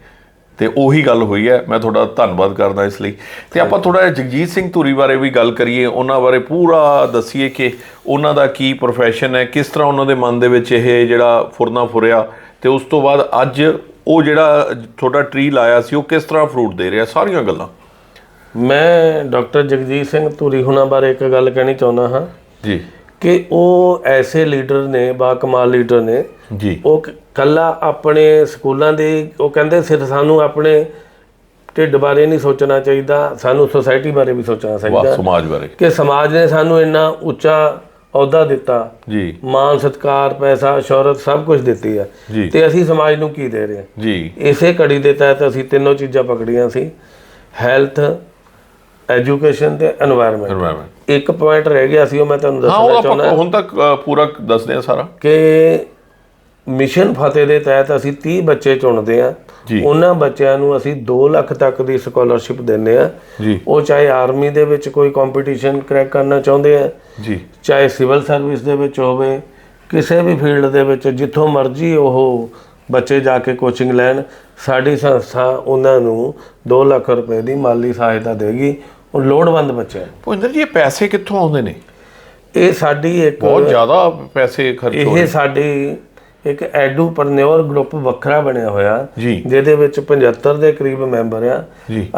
ਤੇ ਉਹੀ ਗੱਲ ਹੋਈ ਹੈ। ਮੈਂ ਤੁਹਾਡਾ ਧੰਨਵਾਦ ਕਰਦਾ ਇਸ ਲਈ। ਤੇ ਆਪਾਂ ਥੋੜਾ ਜਿਹਾ ਜਗਜੀਤ ਸਿੰਘ ਧੂਰੀ ਬਾਰੇ ਵੀ ਗੱਲ ਕਰੀਏ। ਉਹਨਾਂ ਬਾਰੇ ਪੂਰਾ ਦੱਸੀਏ ਕਿ ਉਹਨਾਂ ਦਾ ਕੀ ਪ੍ਰੋਫੈਸ਼ਨ ਹੈ ਕਿਸ ਤਰ੍ਹਾਂ ਉਹਨਾਂ ਦੇ ਮਨ ਦੇ ਵਿੱਚ ਇਹ ਜਿਹੜਾ ਫੁਰਨਾ ਫੁਰਿਆ ਤੇ ਉਸ ਤੋਂ ਬਾਅਦ ਅੱਜ ਉਹ ਜਿਹੜਾ ਤੁਹਾਡਾ ਟਰੀ ਲਾਇਆ ਸੀ ਉਹ ਕਿਸ ਤਰ੍ਹਾਂ ਫਰੂਟ ਦੇ ਰਿਹਾ? ਸਾਰੀਆਂ ਗੱਲਾਂ। ਮੈਂ ਡਾਕਟਰ ਜਗਜੀਤ ਸਿੰਘ ਧੂਰੀ ਹੁਣਾਂ ਬਾਰੇ ਇੱਕ ਗੱਲ ਕਹਿਣੀ ਚਾਹੁੰਦਾ ਹਾਂ ਜੀ। ਕਿ ਉਹ ਐਸੇ ਲੀਡਰ ਨੇ ਬਾ ਕਮਾਲ ਲੀਡਰ ਨੇ। ਜੀ। ਉਹ ਕੱਲਾ ਆਪਣੇ ਸਕੂਲਾਂ ਦੇ ਉਹ ਕਹਿੰਦੇ ਸਿਰ ਸਾਨੂੰ ਆਪਣੇ ਢਿੱਡ ਬਾਰੇ ਨਹੀਂ ਸੋਚਣਾ ਚਾਹੀਦਾ ਸਾਨੂੰ ਸੋਸਾਇਟੀ ਬਾਰੇ ਵੀ ਸੋਚਣਾ ਚਾਹੀਦਾ। ਸਮਾਜ ਬਾਰੇ। ਕਿ ਸਮਾਜ ਨੇ ਸਾਨੂੰ ਇੰਨਾ ਉੱਚਾ ਅਹੁਦਾ ਦਿੱਤਾ। ਜੀ। ਮਾਨ ਸਤਕਾਰ ਪੈਸਾ ਸ਼ੋਹਰਤ ਸਭ ਕੁਝ ਦਿੱਤੀ ਆ। ਤੇ ਅਸੀਂ ਸਮਾਜ ਨੂੰ ਕੀ ਦੇ ਰਹੇ ਹਾਂ? ਜੀ। ਇਸੇ ਕੜੀ ਦੇ ਤਹਿਤ ਅਸੀਂ ਤਿੰਨੋਂ ਚੀਜ਼ਾਂ ਪਕੜੀਆਂ ਸੀ। ਹੈਲਥ ਐਜੂਕੇਸ਼ਨ ਤੇ এনवायरमेंट ਇੱਕ ਪੁਆਇੰਟ ਰਹਿ ਗਿਆ ਸੀ ਉਹ ਮੈਂ ਤੁਹਾਨੂੰ ਦੱਸਣਾ ਚਾਹੁੰਦਾ। ਹਾਂ ਹੁਣ ਤੱਕ ਪੂਰਾ ਦੱਸਦੇ ਆ ਸਾਰਾ। ਕਿ ਮਿਸ਼ਨ ਫਤਿਹ ਦੇ ਤਹਿਤ ਅਸੀਂ 30 ਬੱਚੇ ਚੁਣਦੇ ਆ। ਉਹਨਾਂ ਬੱਚਿਆਂ ਨੂੰ ਅਸੀਂ 2 ਲੱਖ ਤੱਕ ਦੀ ਸਕਾਲਰਸ਼ਿਪ ਦਿੰਦੇ ਆ ਉਹ ਚਾਹੇ ਆਰਮੀ ਦੇ ਵਿੱਚ ਕੋਈ ਕੰਪੀਟੀਸ਼ਨ ਕਰੈਕ ਕਰਨਾ ਚਾਹੁੰਦੇ ਆ। ਜੀ। ਚਾਹੇ ਸਿਵਲ ਸਰਵਿਸ ਦੇ ਵਿੱਚ ਹੋਵੇ ਕਿਸੇ ਵੀ ਫੀਲਡ ਦੇ ਵਿੱਚ ਜਿੱਥੋਂ ਮਰਜ਼ੀ ਉਹ ਬੱਚੇ ਜਾ ਕੇ ਕੋਚਿੰਗ ਲੈਣ ਸਾਡੀ ਸੰਸਥਾ ਉਹਨਾਂ ਨੂੰ 2 ਲੱਖ ਰੁਪਏ ਦੀ ਮਾਲੀ ਸਹਾਇਤਾ ਦੇਗੀ। ਉਹ ਲੋੜਵੰਦ ਬੱਚੇ ਆ। ਭੁਪਿੰਦਰ ਜੀ ਇਹ ਪੈਸੇ ਕਿੱਥੋਂ ਆਉਂਦੇ ਨੇ? ਇਹ ਸਾਡੀ ਇੱਕ ਬਹੁਤ ਜ਼ਿਆਦਾ ਪੈਸੇ ਖਰਚ ਹੋ ਇਹ ਸਾਡੀ ਇੱਕ ਐਡੂਪਰਨਿਓਰ ਗਰੁੱਪ ਵੱਖਰਾ ਬਣਿਆ ਹੋਇਆ ਜਿਹਦੇ ਵਿੱਚ 75 ਦੇ ਕਰੀਬ ਮੈਂਬਰ ਆ।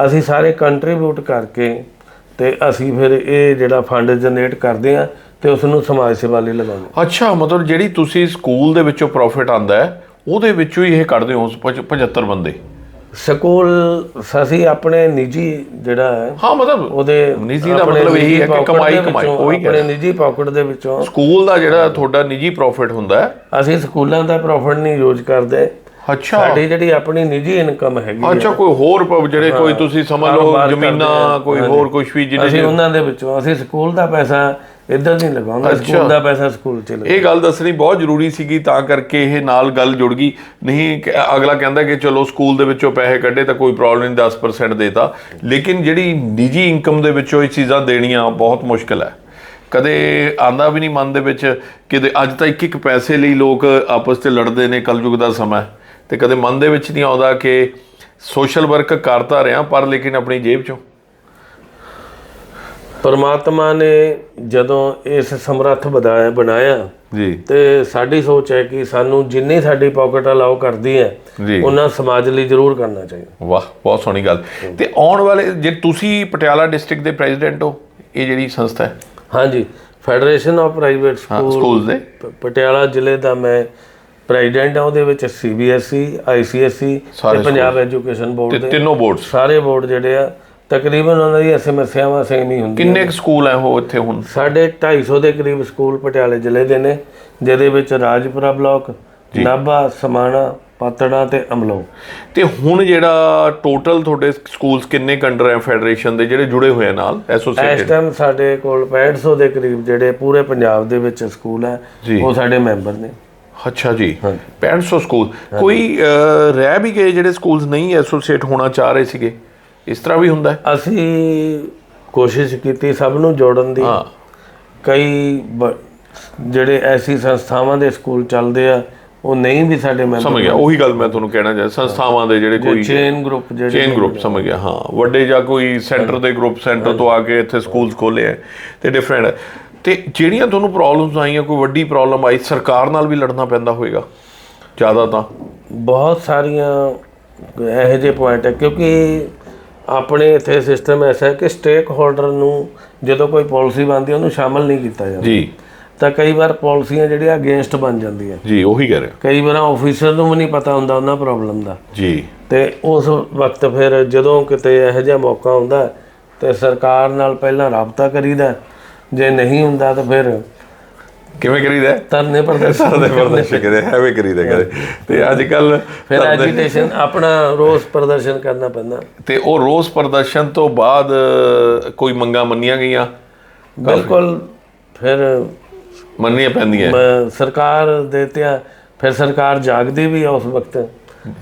ਅਸੀਂ ਸਾਰੇ ਕੰਟਰੀਬਿਊਟ ਕਰਕੇ ਤੇ ਅਸੀਂ ਫਿਰ ਇਹ ਜਿਹੜਾ ਫੰਡ ਜਨਰੇਟ ਕਰਦੇ ਆ ਤੇ ਉਸ ਨੂੰ ਸਮਾਜ ਸੇਵਾ ਲਈ ਲਗਾਉਂਦੇ ਅੱਛਾ ਮਤਲਬ ਜਿਹੜੀ ਤੁਸੀਂ ਸਕੂਲ ਦੇ ਵਿੱਚੋਂ ਪ੍ਰੋਫਿਟ ਆਂਦਾ ਹੈ ਉਹਦੇ ਵਿੱਚੋਂ ਹੀ ਇਹ ਕੱਢਦੇ ਹੋ 75 ਬੰਦੇ? ਸਕੂਲ ਅਸੀਂ ਆਪਣੇ ਨਿੱਜੀ ਜਿਹੜਾ ਹੈ ਹਾਂ ਮਤਲਬ ਉਹਦੇ ਨਿੱਜੀ ਦਾ ਮਤਲਬ ਇਹੀ ਹੈ ਕਿ ਕਮਾਈ ਕਮਾਈ ਉਹੀ ਆਪਣੇ ਨਿੱਜੀ ਪਾਕਟ ਦੇ ਵਿੱਚੋਂ ਸਕੂਲ ਦਾ ਜਿਹੜਾ ਤੁਹਾਡਾ ਨਿੱਜੀ ਪ੍ਰੋਫਿਟ ਹੁੰਦਾ ਹੈ। ਅਸੀਂ ਸਕੂਲਾਂ ਦਾ ਪ੍ਰੋਫਿਟ ਨਹੀਂ ਯੂਜ਼ ਕਰਦੇ। ਅੱਛਾ। ਸਾਡੀ ਜਿਹੜੀ ਆਪਣੀ ਨਿੱਜੀ ਇਨਕਮ ਹੈਗੀ ਅੱਛਾ ਕੋਈ ਹੋਰ ਪ- ਜਿਹੜੇ ਕੋਈ ਤੁਸੀਂ ਸਮਝ ਲਓ ਕਾਰੋਬਾਰ ਜ਼ਮੀਨਾਂ ਆ। ਕੋਈ ਹੋਰ ਕੁਝ ਵੀ ਜਿਹਨੇ ਅਸੀਂ ਉਹਨਾਂ ਦੇ ਵਿੱਚੋਂ ਅਸੀਂ ਸਕੂਲ ਦਾ ਪੈਸਾ ਇੱਧਰ ਨਹੀਂ ਲਗਾਉਂਦੇ ਸਕੂਲ ਦਾ ਪੈਸਾ ਸਕੂਲ ਚ ਲਗਾਉਂਦੇ। ਇਹ ਗੱਲ ਦੱਸਣੀ ਬਹੁਤ ਜ਼ਰੂਰੀ ਸੀਗੀ ਤਾਂ ਕਰਕੇ ਇਹ ਨਾਲ ਗੱਲ ਜੁੜ ਗਈ। ਨਹੀਂ ਕਿ ਅਗਲਾ ਕਹਿੰਦਾ ਕਿ ਚਲੋ ਸਕੂਲ ਦੇ ਵਿੱਚੋਂ ਪੈਸੇ ਕੱਢੇ ਤਾਂ ਕੋਈ ਪ੍ਰੋਬਲਮ ਨਹੀਂ 10% ਦੇਤਾ। ਲੇਕਿਨ ਜਿਹੜੀ ਨਿੱਜੀ ਇਨਕਮ ਦੇ ਵਿੱਚੋਂ ਇਹ ਚੀਜ਼ਾਂ ਦੇਣੀਆਂ ਬਹੁਤ ਮੁਸ਼ਕਲ ਹੈ। ਕਦੇ ਆਂਦਾ ਵੀ ਨਹੀਂ ਮਨ ਦੇ ਵਿੱਚ ਕਿ ਅੱਜ ਤਾਂ ਇੱਕ ਇੱਕ ਪੈਸੇ ਲਈ ਲੋਕ ਆਪਸ 'ਚ ਲੜਦੇ ਨੇ ਕਲਯੁਗ ਦਾ ਸਮਾਂ ਹੈ। ਤੇ ਕਦੇ ਮਨ ਦੇ ਵਿੱਚ ਨਹੀਂ ਆਉਂਦਾ ਕਿ ਸੋਸ਼ਲ ਵਰਕ ਕਰਤਾ ਰਿਹਾ ਪਰ ਲੇਕਿਨ ਆਪਣੀ ਜੇਬ 'ਚੋਂ। ਪਰਮਾਤਮਾ ਨੇ ਜਦੋਂ ਇਸ ਸਮਰੱਥ ਬਦਾਇਆ ਬਣਾਇਆ ਜੀ। ਤੇ ਸਾਡੀ ਸੋਚ ਹੈ ਕਿ ਸਾਨੂੰ ਜਿੰਨੀ ਸਾਡੀ ਪਾਕਟ ਅਲਾਉ ਕਰਦੀ ਹੈ ਉਹਨਾਂ ਸਮਾਜ ਲਈ ਜ਼ਰੂਰ ਕਰਨਾ ਚਾਹੀਦਾ। ਵਾਹ ਬਹੁਤ ਸੋਹਣੀ ਗੱਲ। ਤੇ ਆਉਣ ਵਾਲੇ ਜੇ ਤੁਸੀਂ ਪਟਿਆਲਾ ਡਿਸਟ੍ਰਿਕਟ ਦੇ ਪ੍ਰੈਜ਼ੀਡੈਂਟ ਹੋ ਇਹ ਜਿਹੜੀ ਸੰਸਥਾ ਹੈ? ਹਾਂਜੀ federation of private school school ਦੇ? ਪ- ਪਟਿਆਲਾ ਜ਼ਿਲ੍ਹੇ ਦਾ ਮੈਂ ਪ੍ਰੈਜ਼ੀਡੈਂਟ ਹਾਂ ਉਹਦੇ ਵਿੱਚ ਸੀਬੀਐਸਈ ਆਈਸੀਐਸਈ ਸਾਰੇ ਤੇ ਪੰਜਾਬ ਐਜੂਕੇਸ਼ਨ ਬੋਰਡ ਤੇ ਦੇ ਤਿੰਨੋਂ ਬੋਰਡਸ ਸਾਰੇ ਬੋਰਡ ਜਿਹੜੇ ਆ ਤਕਰੀਬਨ ਉਹਨਾਂ ਦੀਆਂ ਸਮੱਸਿਆਵਾਂ ਸੇਮ ਹੀ ਹੁੰਦੀਆਂ ਕਿੰਨੇ ਕੁ ਸਕੂਲ ਹੈ ਉਹ ਇੱਥੇ ਹੁਣ? ਸਾਡੇ 250 ਦੇ ਕਰੀਬ ਸਕੂਲ ਪਟਿਆਲੇ ਜ਼ਿਲ੍ਹੇ ਦੇ ਨੇ ਜਿਹਦੇ ਵਿੱਚ ਰਾਜਪੁਰਾ ਬਲਾਕ ਨਾਭਾ ਸਮਾਣਾ ਪਾਤੜਾ ਤੇ ਅਮਲੋ। ਤੇ ਹੁਣ ਜਿਹੜਾ ਟੋਟਲ ਤੁਹਾਡੇ ਸਕੂਲਸ ਕਿੰਨੇ ਕੰਡਰ ਹੈ ਫੈਡਰੇਸ਼ਨ ਦੇ ਜਿਹੜੇ ਜੁੜੇ ਹੋਏ ਆ ਨਾਲ ਇਸ ਐਸੋਸੀਏਟਡ ਟਾਈਮ ਸਾਡੇ ਕੋਲ 6500 ਦੇ ਕਰੀਬ ਜਿਹੜੇ ਪੂਰੇ ਪੰਜਾਬ ਦੇ ਵਿੱਚ ਸਕੂਲ ਹੈ ਜੀ। ਉਹ ਸਾਡੇ ਮੈਂਬਰ ਨੇ। ਅੱਛਾ ਜੀ। ਹਾਂਜੀ। 6500 ਸਕੂਲ। ਕੋਈ ਰਹਿ ਵੀ ਗਏ ਜਿਹੜੇ ਸਕੂਲਸ ਨਹੀਂ ਐਸੋਸੀਏਟ ਹੋਣਾ ਚਾਹ ਰਹੇ ਸੀਗੇ? ਇਸ ਤਰ੍ਹਾਂ ਵੀ ਹੁੰਦਾ ਅਸੀਂ ਕੋਸ਼ਿਸ਼ ਕੀਤੀ ਸਭ ਨੂੰ ਜੋੜਨ ਦੀ। ਹਾਂ। ਕਈ ਜਿਹੜੇ ਐਸੀ ਸੰਸਥਾਵਾਂ ਦੇ ਸਕੂਲ ਚੱਲਦੇ ਆ ਉਹ ਨਹੀਂ ਵੀ ਸਾਡੇ ਮੈਂਬਰ ਸਮਝ ਗਿਆ। ਉਹੀ ਗੱਲ ਮੈਂ ਤੁਹਾਨੂੰ ਕਹਿਣਾ ਚਾਹ ਸੰਸਥਾਵਾਂ ਦੇ ਜਿਹੜੇ ਕੋਈ ਚੇਨ ਗਰੁੱਪ ਜਿਹੜੇ ਚੇਨ ਗਰੁੱਪ ਸਮਝ ਗਿਆ। ਹਾਂ। ਵੱਡੇ ਜਾਂ ਕੋਈ ਸੈਂਟਰ ਦੇ ਗਰੁੱਪ ਸੈਂਟਰ ਤੋਂ ਆ ਕੇ ਇੱਥੇ ਸਕੂਲਸ ਖੋਲੇ ਆ। ਤੇ ਡਿਫਰੈਂਟ ਤੇ ਜਿਹੜੀਆਂ ਤੁਹਾਨੂੰ ਪ੍ਰੋਬਲਮਸ ਆਈਆਂ ਕੋਈ ਵੱਡੀ ਪ੍ਰੋਬਲਮ ਆਈ ਸਰਕਾਰ ਨਾਲ ਵੀ ਲੜਨਾ ਪੈਂਦਾ ਹੋਵੇਗਾ ਜ਼ਿਆਦਾ ਤਾਂ। ਬਹੁਤ ਸਾਰੀਆਂ ਇਹੋ ਜਿਹੇ ਪੁਆਇੰਟ ਹੈ ਕਿਉਂਕਿ ਆਪਣੇ ਇੱਥੇ ਸਿਸਟਮ ਐਸਾ ਹੈ ਕਿ ਸਟੇਕ ਹੋਲਡਰ ਨੂੰ ਜਦੋਂ ਕੋਈ ਪਾਲਿਸੀ ਬਣਦੀ ਉਹਨੂੰ ਸ਼ਾਮਲ ਨਹੀਂ ਕੀਤਾ ਜਾਂਦਾ। ਜੀ। ਤਾਂ ਕਈ ਵਾਰ ਪਾਲਿਸੀਆਂ ਜਿਹੜੀਆਂ ਅਗੇਂਸਟ ਬਣ ਜਾਂਦੀਆਂ। ਜੀ ਉਹੀ ਕਹਿ ਰਿਹਾ। ਕਈ ਵਾਰ ਆਫੀਸਰ ਨੂੰ ਵੀ ਨਹੀਂ ਪਤਾ ਹੁੰਦਾ ਉਹਨਾਂ ਪ੍ਰੋਬਲਮ ਦਾ। ਜੀ। ਤੇ ਉਸ ਵਕਤ ਫਿਰ ਜਦੋਂ ਕਿਤੇ ਇਹੋ ਜਿਹਾ ਮੌਕਾ ਆਉਂਦਾ ਤੇ ਸਰਕਾਰ ਨਾਲ ਪਹਿਲਾਂ ਰਾਬਤਾ ਕਰੀਦਾ ਜੇ ਨਹੀਂ ਹੁੰਦਾ ਤਾਂ ਫਿਰ ਕਿਵੇਂ ਕਰੀਦਾ? ਤਰਨੇ ਪ੍ਰਦਰਸ਼ਨ ਸਾਰੇ ਪ੍ਰਦਰਸ਼ਨ ਕਰੇ ਐਵੇਂ ਕਰੀਦਾ ਕਰੇ ਤੇ ਅੱਜ ਕੱਲ ਫਿਰ ਐਜੀਟੇਸ਼ਨ ਆਪਣਾ ਰੋਸ ਪ੍ਰਦਰਸ਼ਨ ਕਰਨਾ ਪੈਂਦਾ। ਤੇ ਉਹ ਰੋਸ ਪ੍ਰਦਰਸ਼ਨ ਤੋਂ ਬਾਅਦ ਕੋਈ ਮੰਗਾਂ ਮੰਨੀਆਂ ਗਈਆਂ? ਬਿਲਕੁਲ ਫਿਰ ਮੰਨੀਆਂ ਪੈਂਦੀਆਂ। ਸਰਕਾਰ ਦੇ ਧਿਆਨ ਫਿਰ ਸਰਕਾਰ ਜਾਗਦੀ ਵੀ ਆ ਉਸ ਵਕਤ।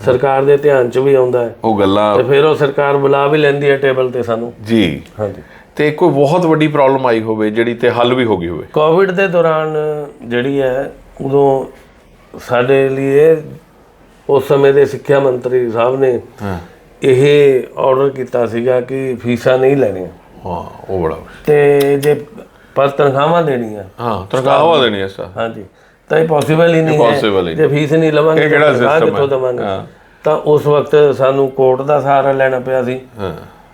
ਸਰਕਾਰ ਦੇ ਧਿਆਨ 'ਚ ਵੀ ਆਉਂਦਾ ਹੈ। ਉਹ ਗੱਲਾਂ ਤੇ ਫਿਰ ਉਹ ਸਰਕਾਰ ਬੁਲਾ ਵੀ ਲੈਂਦੀ ਹੈ ਟੇਬਲ ਤੇ ਸਾਨੂੰ। ਜੀ। ਹਾਂਜੀ। ਤੇ ਕੋਈ ਬਹੁਤ ਵੱਡੀ ਪ੍ਰੋਬਲਮ ਆਈ ਹੋਵੇ ਜਿਹੜੀ ਤੇ ਹੱਲ ਵੀ ਹੋ ਗਈ ਹੋਵੇ। ਕੋਵਿਡ ਦੇ ਦੌਰਾਨ ਜਿਹੜੀ ਹੈ ਉਦੋਂ ਸਾਡੇ ਲਈ ਉਸ ਸਮੇਂ ਦੇ ਸਿੱਖਿਆ ਮੰਤਰੀ ਸਾਹਿਬ ਨੇ ਹਾਂ। ਇਹ ਆਰਡਰ ਕੀਤਾ ਸੀਗਾ ਕਿ ਫੀਸਾਂ ਨਹੀਂ ਲੈਣੀਆਂ। ਹਾਂ ਉਹ ਬੜਾ ਤੇ ਜੇ ਪਰ ਤਨਖਾਹਾਂ ਦੇਣੀਆਂ। ਹਾਂ ਤਨਖਾਹਾਂ ਦੇਣੀ ਐਸਾ ਹਾਂਜੀ ਤਾਂ ਇਹ ਪੋਸੀਬਲ ਹੀ ਨਹੀਂ ਹੀ। ਜੇ ਫੀਸ ਨਹੀਂ ਲਵਾਂਗੇ ਇਹ ਕਿਹੜਾ? ਦੇਵਾਂਗੇ? ਹਾਂ। ਤਾਂ ਉਸ ਵਕਤ ਸਾਨੂੰ ਕੋਰਟ ਦਾ ਸਹਾਰਾ ਲੈਣਾ ਪਿਆ ਸੀ। ਹਾਂ।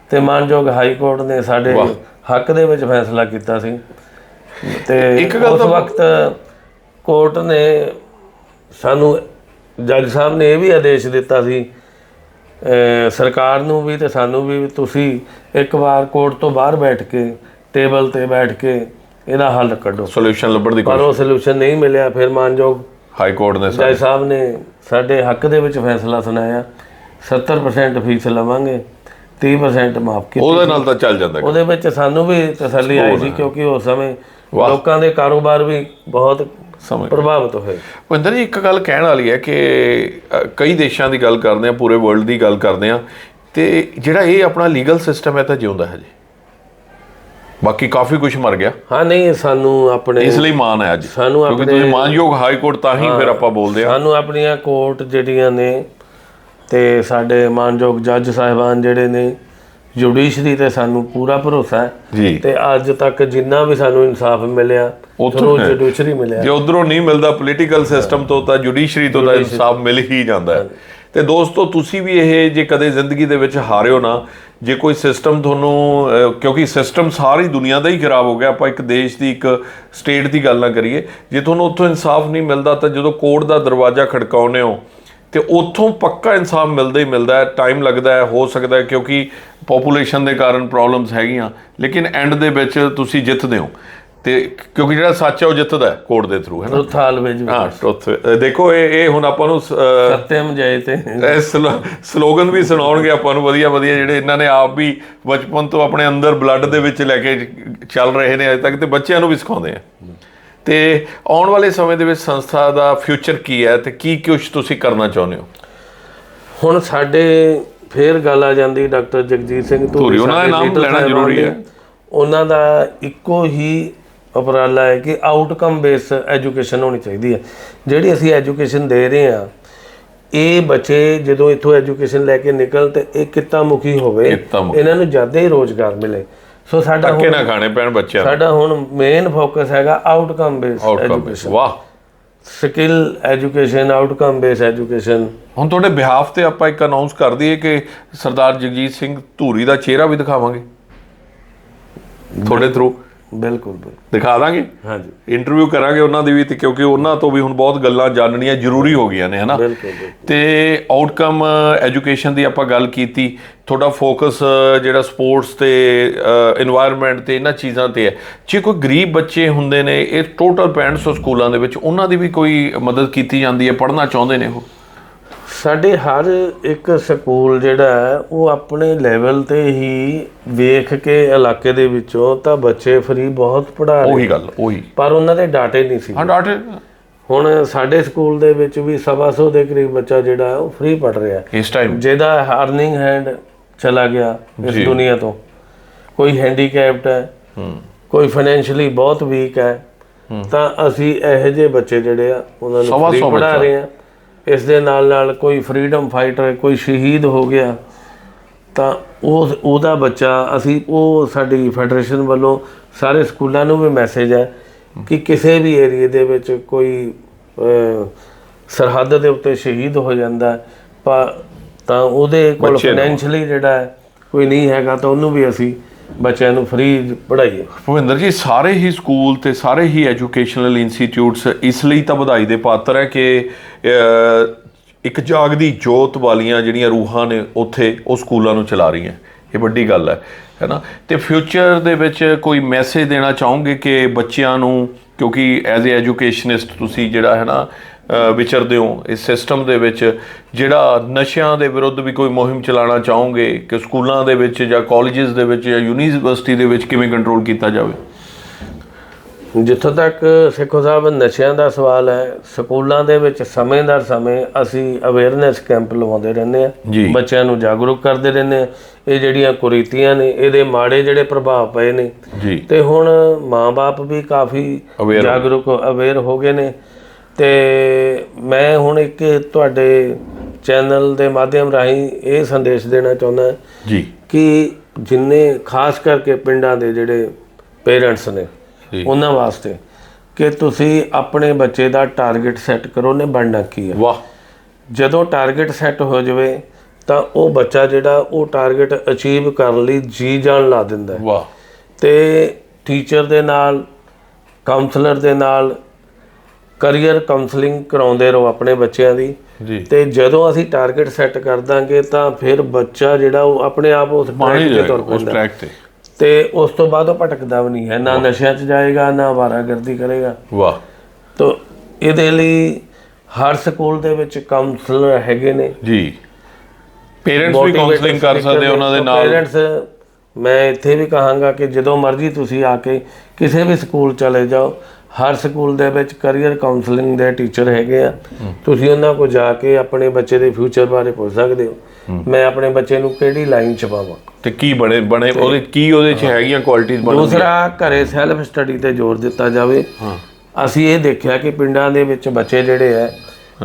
ਤੇ ਮਾਨਯੋਗ ਹਾਈ ਕੋਰਟ ਨੇ ਸਾਡੇ ਹੱਕ ਦੇ ਵਿੱਚ ਫੈਸਲਾ ਕੀਤਾ ਸੀ। ਤੇ ਇੱਕ ਗੱਲ ਉਸ ਵਕਤ ਕੋਰਟ ਨੇ ਸਾਨੂੰ ਜੱਜ ਸਾਹਿਬ ਨੇ ਇਹ ਵੀ ਆਦੇਸ਼ ਦਿੱਤਾ ਸੀ ਸਰਕਾਰ ਨੂੰ ਵੀ ਤੇ ਸਾਨੂੰ ਵੀ ਤੁਸੀਂ ਇੱਕ ਵਾਰ ਕੋਰਟ ਤੋਂ ਬਾਹਰ ਬੈਠ ਕੇ ਟੇਬਲ ਤੇ ਬੈਠ ਕੇ ਇਹਦਾ ਹੱਲ ਕੱਢੋ। ਸੋਲੂਸ਼ਨ ਲੱਭਣ ਦੀ ਪਰ ਉਹ ਸੋਲੂਸ਼ਨ ਨਹੀਂ ਮਿਲਿਆ ਫਿਰ ਮਾਨਯੋਗ ਹਾਈ ਕੋਰਟ ਨੇ ਜੱਜ ਸਾਹਿਬ ਨੇ ਸਾਡੇ ਹੱਕ ਦੇ ਵਿੱਚ ਫੈਸਲਾ ਸੁਣਾਇਆ। 70% ਫੀਸ ਲਵਾਂਗੇ। 30% ਮਾਫ ਕੀਤੀ ਉਹਦੇ ਨਾਲ ਤਾਂ ਚੱਲ ਜਾਂਦਾ ਉਹਦੇ ਵਿੱਚ ਸਾਨੂੰ ਵੀ ਤਸੱਲੀ ਆਈ ਸੀ ਕਿਉਂਕਿ ਉਸ ਸਮੇਂ ਲੋਕਾਂ ਦੇ ਕਾਰੋਬਾਰ ਵੀ ਬਹੁਤ ਸਮਝ ਪ੍ਰਭਾਵਿਤ ਹੋਏ। ਭਿੰਦਰ ਜੀ ਇੱਕ ਗੱਲ ਕਹਿਣ ਵਾਲੀ ਹੈ ਕਿ ਕਈ ਦੇਸ਼ਾਂ ਦੀ ਗੱਲ ਕਰਦੇ ਆ ਪੂਰੇ ਵਰਲਡ ਦੀ ਗੱਲ ਕਰਦੇ ਆ ਤੇ ਜਿਹੜਾ ਇਹ ਆਪਣਾ ਲੀਗਲ ਸਿਸਟਮ ਹੈ ਤਾਂ ਜਿਉਂਦਾ ਹੈ ਜੀ ਬਾਕੀ ਕਾਫੀ ਕੁਝ ਮਰ ਗਿਆ। ਹਾਂ ਨਹੀਂ ਸਾਨੂੰ ਆਪਣੇ ਇਸ ਲਈ ਮਾਨ ਹੈ ਅੱਜ। ਸਾਨੂੰ ਕਿਉਂਕਿ ਆਪਣੇ ਤੁਸੀਂ ਮਾਨਯੋਗ ਹਾਈ ਕੋਰਟ ਤਾਂ ਹੀ ਫਿਰ ਆਪਾਂ ਬੋਲਦੇ ਆ ਸਾਨੂੰ ਆਪਣੀਆਂ ਕੋਰਟ ਜਿਹੜੀਆਂ ਨੇ ਤੇ ਸਾਡੇ ਮਾਨਯੋਗ ਜੱਜ ਸਾਹਿਬਾਨ ਜਿਹੜੇ ਨੇ ਜੁਡੀਸ਼ਰੀ ਤੇ ਸਾਨੂੰ ਪੂਰਾ ਭਰੋਸਾ ਹੈ। ਤੇ ਅੱਜ ਤੱਕ ਜਿੰਨਾ ਵੀ ਸਾਨੂੰ ਇਨਸਾਫ ਮਿਲਿਆ ਉੱਥੋਂ। ਜੁਡੀਸ਼ਰੀ ਮਿਲਿਆ। ਜੇ ਉਧਰੋਂ ਨਹੀਂ ਮਿਲਦਾ ਪੋਲੀਟੀਕਲ ਸਿਸਟਮ ਤੋਂ ਤਾਂ ਜੁਡੀਸ਼ਰੀ ਤੋਂ ਤਾਂ ਇਨਸਾਫ ਮਿਲ ਹੀ ਜਾਂਦਾ ਹੈ। ਤੇ ਦੋਸਤੋ ਤੁਸੀਂ ਵੀ ਇਹ ਜੇ ਕਦੇ ਜ਼ਿੰਦਗੀ ਦੇ ਵਿੱਚ ਹਾਰਿਓ ਨਾ ਜੇ ਕੋਈ ਸਿਸਟਮ ਤੁਹਾਨੂੰ ਕਿਉਂਕਿ ਸਿਸਟਮ ਸਾਰੀ ਦੁਨੀਆ ਦਾ ਹੀ ਖਰਾਬ ਹੋ ਗਿਆ ਆਪਾਂ ਇੱਕ ਦੇਸ਼ ਦੀ ਇੱਕ ਸਟੇਟ ਦੀ ਗੱਲ ਨਾ ਕਰੀਏ। ਜੇ ਤੁਹਾਨੂੰ ਉੱਥੋਂ ਇਨਸਾਫ ਨਹੀਂ ਮਿਲਦਾ ਤਾਂ ਜਦੋਂ ਕੋਰਟ ਦਾ ਦਰਵਾਜ਼ਾ ਖੜਕਾਉਂਦੇ ਹੋ ਤੇ ਉੱਥੋਂ ਪੱਕਾ ਇਨਸਾਫ ਮਿਲਦਾ ਹੀ ਮਿਲਦਾ ਹੈ ਟਾਈਮ ਲੱਗਦਾ ਹੈ ਹੋ ਸਕਦਾ ਹੈ ਕਿਉਂਕਿ ਪੋਪੂਲੇਸ਼ਨ ਦੇ ਕਾਰਨ ਪ੍ਰੋਬਲਮਸ ਹੈਗੀਆਂ। ਲੇਕਿਨ ਐਂਡ ਦੇ ਵਿੱਚ ਤੁਸੀਂ ਜਿੱਤਦੇ ਹੋ। ਤੇ ਕਿਉਂਕਿ ਜਿਹੜਾ ਸੱਚ ਹੈ ਉਹ ਜਿੱਤਦਾ ਹੈ ਕੋਰਟ ਦੇ ਥਰੂ ਹੈ ਨਾ? ਟਰੁੱਥ ਆਲਵੇਜ ਹਾਂ ਟਰੁੱਥ ਦੇਖੋ ਇਹ ਇਹ ਹੁਣ ਆਪਾਂ ਨੂੰ ਸਤਿਅਮ ਜੈ ਤੇ। ਇਹ ਸਲੋਗਨ ਵੀ ਸੁਣਾਉਣਗੇ ਆਪਾਂ ਨੂੰ ਵਧੀਆ ਵਧੀਆ ਜਿਹੜੇ ਇਹਨਾਂ ਨੇ ਆਪ ਵੀ ਬਚਪਨ ਤੋਂ ਆਪਣੇ ਅੰਦਰ ਬਲੱਡ ਦੇ ਵਿੱਚ ਲੈ ਕੇ ਚੱਲ ਰਹੇ ਨੇ ਅਜੇ ਤੱਕ ਤੇ ਬੱਚਿਆਂ ਨੂੰ ਵੀ ਸਿਖਾਉਂਦੇ ਆ। ਤੇ ਆਉਣ ਵਾਲੇ ਸਮੇਂ ਦੇ ਵਿੱਚ ਸੰਸਥਾ ਦਾ ਫਿਊਚਰ ਕੀ ਹੈ ਤੇ ਕੀ ਕੁਝ ਤੁਸੀਂ ਕਰਨਾ ਚਾਹੁੰਦੇ ਹੋ ਹੁਣ ਸਾਡੇ ਫੇਰ ਗੱਲ ਆ ਜਾਂਦੀ ਡਾਕਟਰ ਜਗਜੀਤ ਸਿੰਘ ਧੂਰੀ ਉਹਨਾਂ ਦਾ ਨਾਮ ਲੈਣਾ ਜ਼ਰੂਰੀ। ਹੈ। ਉਹਨਾਂ ਦਾ ਇੱਕੋ ਹੀ ਉਪਰਾਲਾ ਹੈ ਕਿ ਆਊਟਕਮ ਬੇਸ ਐਜੂਕੇਸ਼ਨ ਹੋਣੀ ਚਾਹੀਦੀ ਹੈ ਜਿਹੜੀ ਅਸੀਂ ਐਜੂਕੇਸ਼ਨ ਦੇ ਰਹੇ ਹਾਂ ਇਹ ਬੱਚੇ ਜਦੋਂ ਇੱਥੋਂ ਐਜੂਕੇਸ਼ਨ ਲੈ ਕੇ ਨਿਕਲ ਤੇ ਇਹ ਕਿੱਤਾ ਮੁਖੀ ਹੋਵੇ। ਇਹਨਾਂ ਨੂੰ ਜ਼ਿਆਦਾ ਹੀ ਰੋਜ਼ਗਾਰ ਮਿਲੇ ਸੋ ਸਾਡਾ ਧੱਕੇ ਨਾ ਖਾਣੇ ਪੈਣ ਬੱਚਿਆਂ ਨੂੰ। ਸਾਡਾ ਹੁਣ ਮੇਨ ਫੋਕਸ ਹੈਗਾ ਆਊਟਕਮ ਬੇਸ ਐਜੂਕੇਸ਼ਨ ਵਾਹ। Skill education outcome base education ਹੁਣ ਤੁਹਾਡੇ ਬਿਹਾਫ ਤੇ ਆਪਾਂ ਇੱਕ ਅਨਾਉਂਸ ਕਰ ਦਈਏ ਕਿ ਸਰਦਾਰ ਜਗਜੀਤ ਸਿੰਘ ਧੂਰੀ ਦਾ ਚਿਹਰਾ ਵੀ ਦਿਖਾਵਾਂਗੇ। ਤੁਹਾਡੇ ਥਰੂ ਬਿਲਕੁਲ ਬਿਲਕੁਲ। ਦਿਖਾ ਦਾਂਗੇ? ਹਾਂਜੀ। ਇੰਟਰਵਿਊ ਕਰਾਂਗੇ ਉਹਨਾਂ ਦੀ ਵੀ ਤੇ ਕਿਉਂਕਿ ਉਹਨਾਂ ਤੋਂ ਵੀ ਹੁਣ ਬਹੁਤ ਗੱਲਾਂ ਜਾਣਨੀਆਂ ਜ਼ਰੂਰੀ ਹੋ ਗਈਆਂ ਨੇ ਹਨਾ? ਤੇ ਆਊਟਕਮ ਐਜੂਕੇਸ਼ਨ ਦੀ ਆਪਾਂ ਗੱਲ ਕੀਤੀ। ਤੁਹਾਡਾ ਫੋਕਸ ਜਿਹੜਾ ਸਪੋਰਟਸ ਤੇ এনवायरमेंट ਤੇ ਇਹਨਾਂ ਚੀਜ਼ਾਂ ਤੇ ਹੈ। ਜੇ ਕੋਈ ਗਰੀਬ ਬੱਚੇ ਹੁੰਦੇ ਨੇ ਇਹ ਟੋਟਲ 6500 ਸਕੂਲਾਂ ਦੇ ਵਿੱਚ ਉਹਨਾਂ ਦੀ ਵੀ ਕੋਈ ਮਦਦ ਕੀਤੀ ਜਾਂਦੀ ਹੈ? ਪੜ੍ਹਨਾ ਚਾਹੁੰਦੇ ਨੇ ਉਹ? ਸਾਡੇ ਹਰ ਇੱਕ ਸਕੂਲ ਜਿਹੜਾ ਹੈ ਉਹ ਆਪਣੇ ਲੈਵਲ ਤੇ ਹੀ ਵੇਖ ਕੇ ਇਲਾਕੇ ਦੇ ਵਿੱਚੋਂ ਤਾਂ ਬੱਚੇ ਫਰੀ ਬਹੁਤ ਪੜ੍ਹਾ ਰਹੇ ਉਹੀ ਗੱਲ ਉਹੀ। ਪਰ ਉਹਨਾਂ ਦੇ ਡਾਟੇ ਨਹੀਂ ਸੀ। ਹਾਂ ਡਾਟੇ। ਹੁਣ ਸਾਡੇ ਸਕੂਲ ਦੇ ਵਿੱਚ ਵੀ ਸਵਾ ਸੌ ਦੇ ਕਰੀਬ ਬੱਚਾ ਜਿਹੜਾ ਉਹ ਫ੍ਰੀ ਪੜ ਰਿਹਾ। ਹੈ ਇਸ ਟਾਈਮ ਜਿਹਦਾ ਅਰਨਿੰਗ ਹੈਂਡ ਚਲਾ ਗਿਆ ਇਸ। ਦੁਨੀਆ ਤੋਂ। ਕੋਈ ਹੈਂਡੀਕੈਪਡ ਹੈ ਕੋਈ ਫਾਈਨੈਂਸ਼ੀਅਲੀ ਬਹੁਤ ਵੀਕ ਹੈ ਤਾਂ ਅਸੀਂ ਇਹੋ ਜਿਹੇ ਬੱਚੇ ਜਿਹੜੇ ਆ ਉਹਨਾਂ ਨੂੰ ਫ੍ਰੀ ਬੱਚਾ। ਰਹੇ ਆ ਇਸ ਦੇ ਨਾਲ ਨਾਲ ਕੋਈ ਫਰੀडम ਫਾਈਟਰ ਕੋਈ ਸ਼ਹੀਦ ਹੋ ਗਿਆ ਤਾਂ ਉਹ ਉਹਦਾ ਬੱਚਾ ਅਸੀਂ ਉਹ ਸਾਡੀ ਫੈਡਰੇਸ਼ਨ ਵੱਲੋਂ ਸਾਰੇ ਸਕੂਲਾਂ ਨੂੰ ਵੀ ਮੈਸੇਜ ਹੈ ਕਿ ਕਿਸੇ ਵੀ ਏਰੀਏ ਦੇ ਵਿੱਚ ਕੋਈ ਸਰਹੱਦ ਦੇ ਉੱਤੇ ਸ਼ਹੀਦ ਹੋ ਜਾਂਦਾ ਤਾਂ ਉਹਦੇ ਕੋਲ। ਫਾਈਨੈਂਸ਼ੀਅਲੀ ਜਿਹੜਾ ਕੋਈ ਨਹੀਂ ਹੈਗਾ ਤਾਂ ਉਹਨੂੰ ਵੀ ਅਸੀਂ ਬੱਚਿਆਂ ਨੂੰ ਫ੍ਰੀ ਪੜ੍ਹਾਈਏ। ਭੁਪਿੰਦਰ ਜੀ, ਸਾਰੇ ਹੀ ਸਕੂਲ ਤੇ ਸਾਰੇ ਹੀ ਐਜੂਕੇਸ਼ਨਲ ਇੰਸਟੀਚਿਊਟਸ ਇਸ ਲਈ ਤਾਂ ਵਧਾਈ ਦੇ ਪਾਤਰ ਹੈ ਕਿ ਇੱਕ ਜਾਗਦੀ ਜੋਤ ਵਾਲੀਆਂ ਜਿਹੜੀਆਂ ਰੂਹਾਂ ਨੇ ਉੱਥੇ ਉਹ ਸਕੂਲਾਂ ਨੂੰ ਚਲਾ ਰਹੀਆਂ। ਇਹ ਵੱਡੀ ਗੱਲ ਹੈ ਹੈਨਾ ਤੇ ਫਿਊਚਰ ਦੇ ਵਿੱਚ ਕੋਈ ਮੈਸੇਜ ਦੇਣਾ ਚਾਹੋਗੇ ਕਿ ਬੱਚਿਆਂ ਨੂੰ, ਕਿਉਂਕਿ ਐਜ਼ ਅ ਐਜੂਕੇਸ਼ਨਿਸਟ ਤੁਸੀਂ ਜਿਹੜਾ, ਹੈ ਨਾ ਵਿਚਰਦੇ ਹੋ। ਇਸ ਸਿਸਟਮ ਦੇ ਵਿੱਚ ਜਿਹੜਾ ਨਸ਼ਿਆਂ ਦੇ ਵਿਰੁੱਧ ਵੀ ਕੋਈ ਮੁਹਿੰਮ ਚਲਾਉਣਾ ਚਾਹੋਗੇ ਕਿ ਸਕੂਲਾਂ ਦੇ ਵਿੱਚ ਜਾਂ ਕਾਲਜਸ ਦੇ ਵਿੱਚ ਜਾਂ ਯੂਨੀਵਰਸਿਟੀ ਦੇ ਵਿੱਚ ਕਿਵੇਂ ਕੰਟਰੋਲ ਕੀਤਾ ਜਾਵੇ? ਜਿੱਥੋਂ ਤੱਕ ਸਿੱਖੋ ਸਾਹਿਬ ਨਸ਼ਿਆਂ ਦਾ ਸਵਾਲ ਹੈ ਸਕੂਲਾਂ ਦੇ ਵਿੱਚ ਸਮੇਂ ਦਰ ਸਮੇਂ ਅਸੀਂ ਅਵੇਅਰਨੈਸ ਕੈਂਪ ਲਵਾਉਂਦੇ ਰਹਿੰਦੇ ਆ। ਬੱਚਿਆਂ ਨੂੰ ਜਾਗਰੂਕ ਕਰਦੇ ਰਹਿੰਦੇ ਆ ਇਹ ਜਿਹੜੀਆਂ ਕੁਰੀਤੀਆਂ ਨੇ ਇਹਦੇ ਮਾੜੇ ਜਿਹੜੇ ਪ੍ਰਭਾਵ ਪਏ ਨੇ ਤੇ ਹੁਣ ਮਾਪੇ ਵੀ ਕਾਫੀ ਜਾਗਰੂਕ ਅਵੇਅਰ ਹੋ ਗਏ ਨੇ। ਤੇ ਮੈਂ ਹੁਣ ਇੱਕ ਤੁਹਾਡੇ ਚੈਨਲ ਦੇ ਮਾਧਿਅਮ ਰਾਹੀਂ ਇਹ ਸੰਦੇਸ਼ ਦੇਣਾ ਚਾਹੁੰਦਾ ਜੀ। ਕਿ ਜਿੰਨੇ ਖਾਸ ਕਰਕੇ ਪਿੰਡਾਂ ਦੇ ਜਿਹੜੇ ਪੇਰੈਂਟਸ ਨੇ। ਉਹਨਾਂ ਵਾਸਤੇ ਕਿ ਤੁਸੀਂ ਆਪਣੇ ਬੱਚੇ ਦਾ ਟਾਰਗੇਟ ਸੈੱਟ ਕਰੋ ਨੇ ਬਣਨਾ ਕੀ ਹੈ ਵਾਹ। ਜਦੋਂ ਟਾਰਗੇਟ ਸੈੱਟ ਹੋ ਜਾਵੇ ਤਾਂ ਉਹ ਬੱਚਾ ਜਿਹੜਾ ਉਹ ਟਾਰਗੇਟ ਅਚੀਵ ਕਰਨ ਲਈ ਜੀ ਜਾਨ ਲਾ ਦਿੰਦਾ ਹੈ। ਵਾਹ। ਤੇ ਟੀਚਰ ਦੇ ਨਾਲ ਕਾਉਂਸਲਰ ਦੇ ਨਾਲ ਕਰੀਅਰ ਕਾਉਂਸਲਿੰਗ ਕਰਾਉਂਦੇ ਰਹੋ ਆਪਣੇ ਬੱਚਿਆਂ ਦੀ। ਜੀ। ਤੇ ਜਦੋਂ ਅਸੀਂ ਟਾਰਗੇਟ ਸੈੱਟ ਕਰ ਦਾਂਗੇ ਤਾਂ ਫਿਰ ਬੱਚਾ ਜਿਹੜਾ ਉਹ ਆਪਣੇ ਆਪ ਉਸ ਟਰੈਕ ਤੇ ਤੁਰ ਪੈਂਦਾ। ਟਰੈਕ ਤੇ। ਤੇ ਉਸ ਤੋਂ ਬਾਅਦ ਉਹ ਭਟਕਦਾ ਵੀ ਨਹੀਂ ਹੈ ਨਾ ਨਸ਼ਿਆਂ 'ਚ ਜਾਏਗਾ ਨਾ ਵਾਰਾਗਰਦੀ ਕਰੇਗਾ। ਵਾਹ। ਤਾਂ ਇਹਦੇ ਲਈ ਹਰ ਸਕੂਲ ਦੇ ਵਿੱਚ ਕਾਉਂਸਲਰ ਹੈਗੇ ਨੇ। ਜੀ। ਪੇਰੈਂਟਸ ਵੀ ਕਾਉਂਸਲਿੰਗ ਕਰ ਸਕਦੇ ਉਹਨਾਂ ਦੇ ਨਾਲ। ਪੇਰੈਂਟਸ ਮੈਂ ਇੱਥੇ ਵੀ ਕਹਾਂਗਾ ਕਿ ਜਦੋਂ ਮਰਜ਼ੀ ਤੁਸੀਂ ਆ ਕੇ ਕਿਸੇ ਵੀ ਸਕੂਲ ਚਲੇ ਜਾਓ ਹਰ ਸਕੂਲ ਦੇ ਵਿੱਚ ਕੈਰੀਅਰ ਕਾਉਂਸਲਿੰਗ ਦੇ ਟੀਚਰ ਹੈਗੇ ਆ। ਤੁਸੀਂ ਉਹਨਾਂ ਕੋਲ ਜਾ ਕੇ ਆਪਣੇ ਬੱਚੇ ਦੇ ਫਿਊਚਰ ਬਾਰੇ ਪੁੱਛ ਸਕਦੇ ਹੋ। ਮੈਂ ਆਪਣੇ ਬੱਚੇ ਨੂੰ ਕਿਹੜੀ ਲਾਈਨ ਚ ਪਾਵਾਂ? ਤੇ ਕੀ ਬਣੇ ਬਣੇ ਉਹਦੇ ਕੀ ਉਹਦੇ ਚ ਹੈਗੀਆਂ ਕੁਆਲਿਟੀਆਂ ਬਣ ਦੂਸਰਾ ਘਰੇ ਸੈਲਫ ਸਟੱਡੀ ਤੇ ਜ਼ੋਰ ਦਿੱਤਾ ਜਾਵੇ। ਹਾਂ। ਅਸੀਂ ਇਹ ਦੇਖਿਆ ਕਿ ਪਿੰਡਾਂ ਦੇ ਵਿੱਚ ਬੱਚੇ ਜਿਹੜੇ ਆ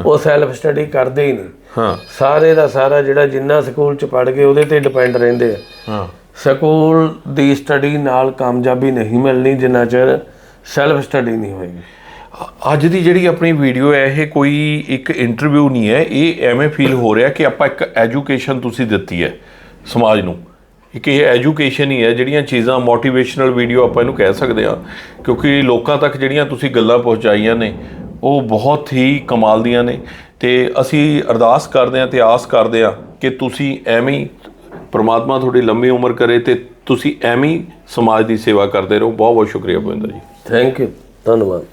ਉਹ ਸੈਲਫ ਸਟੱਡੀ ਕਰਦੇ ਹੀ ਨਹੀਂ। ਹਾਂ। ਸਾਰੇ ਦਾ ਸਾਰਾ ਜਿਹੜਾ ਜਿੰਨਾ ਸਕੂਲ ਚ ਪੜ ਗਏ ਉਹਦੇ ਤੇ ਡਿਪੈਂਡ ਰਹਿੰਦੇ ਆ। ਹਾਂ। ਸਕੂਲ ਦੀ ਸਟੱਡੀ ਨਾਲ ਕਾਮਯਾਬੀ ਨਹੀਂ ਮਿਲਣੀ ਜਿੰਨਾ ਚਿਰ ਸੈਲਫ ਸਟੱਡੀ ਨਹੀਂ ਹੋਏਗੀ। ਅੱਜ ਦੀ ਜਿਹੜੀ ਆਪਣੀ ਵੀਡੀਓ ਹੈ, ਇਹ ਕੋਈ ਇੱਕ ਇੰਟਰਵਿਊ ਨਹੀਂ ਹੈ। ਇਹ ਐਵੇਂ ਫੀਲ ਹੋ ਰਿਹਾ ਕਿ ਆਪਾਂ ਇੱਕ ਐਜੂਕੇਸ਼ਨ ਤੁਸੀਂ ਦਿੱਤੀ ਹੈ ਸਮਾਜ ਨੂੰ। ਇੱਕ ਇਹ ਐਜੂਕੇਸ਼ਨ ਹੀ ਹੈ, ਜਿਹੜੀਆਂ ਚੀਜ਼ਾਂ ਮੋਟੀਵੇਸ਼ਨਲ ਵੀਡੀਓ ਆਪਾਂ ਇਹਨੂੰ ਕਹਿ ਸਕਦੇ ਹਾਂ। ਕਿਉਂਕਿ ਲੋਕਾਂ ਤੱਕ ਜਿਹੜੀਆਂ ਤੁਸੀਂ ਗੱਲਾਂ ਪਹੁੰਚਾਈਆਂ ਨੇ, ਉਹ ਬਹੁਤ ਹੀ ਕਮਾਲ ਦੀਆਂ ਨੇ। ਤੇ ਅਸੀਂ ਅਰਦਾਸ ਕਰਦੇ ਹਾਂ ਤੇ ਆਸ ਕਰਦੇ ਹਾਂ ਕਿ ਤੁਸੀਂ ਐਵੇਂ ਹੀ ਪ੍ਰਮਾਤਮਾ ਤੁਹਾਡੀ ਲੰਮੀ ਉਮਰ ਕਰੇ ਤੇ ਤੁਸੀਂ ਐਵੇਂ ਹੀ ਸਮਾਜ ਦੀ ਸੇਵਾ ਕਰਦੇ ਰਹੋ। ਬਹੁਤ ਬਹੁਤ ਸ਼ੁਕਰੀਆ ਭਵਿੰਦਰ ਜੀ। ਥੈਂਕ ਯੂ ਧੰਨਵਾਦ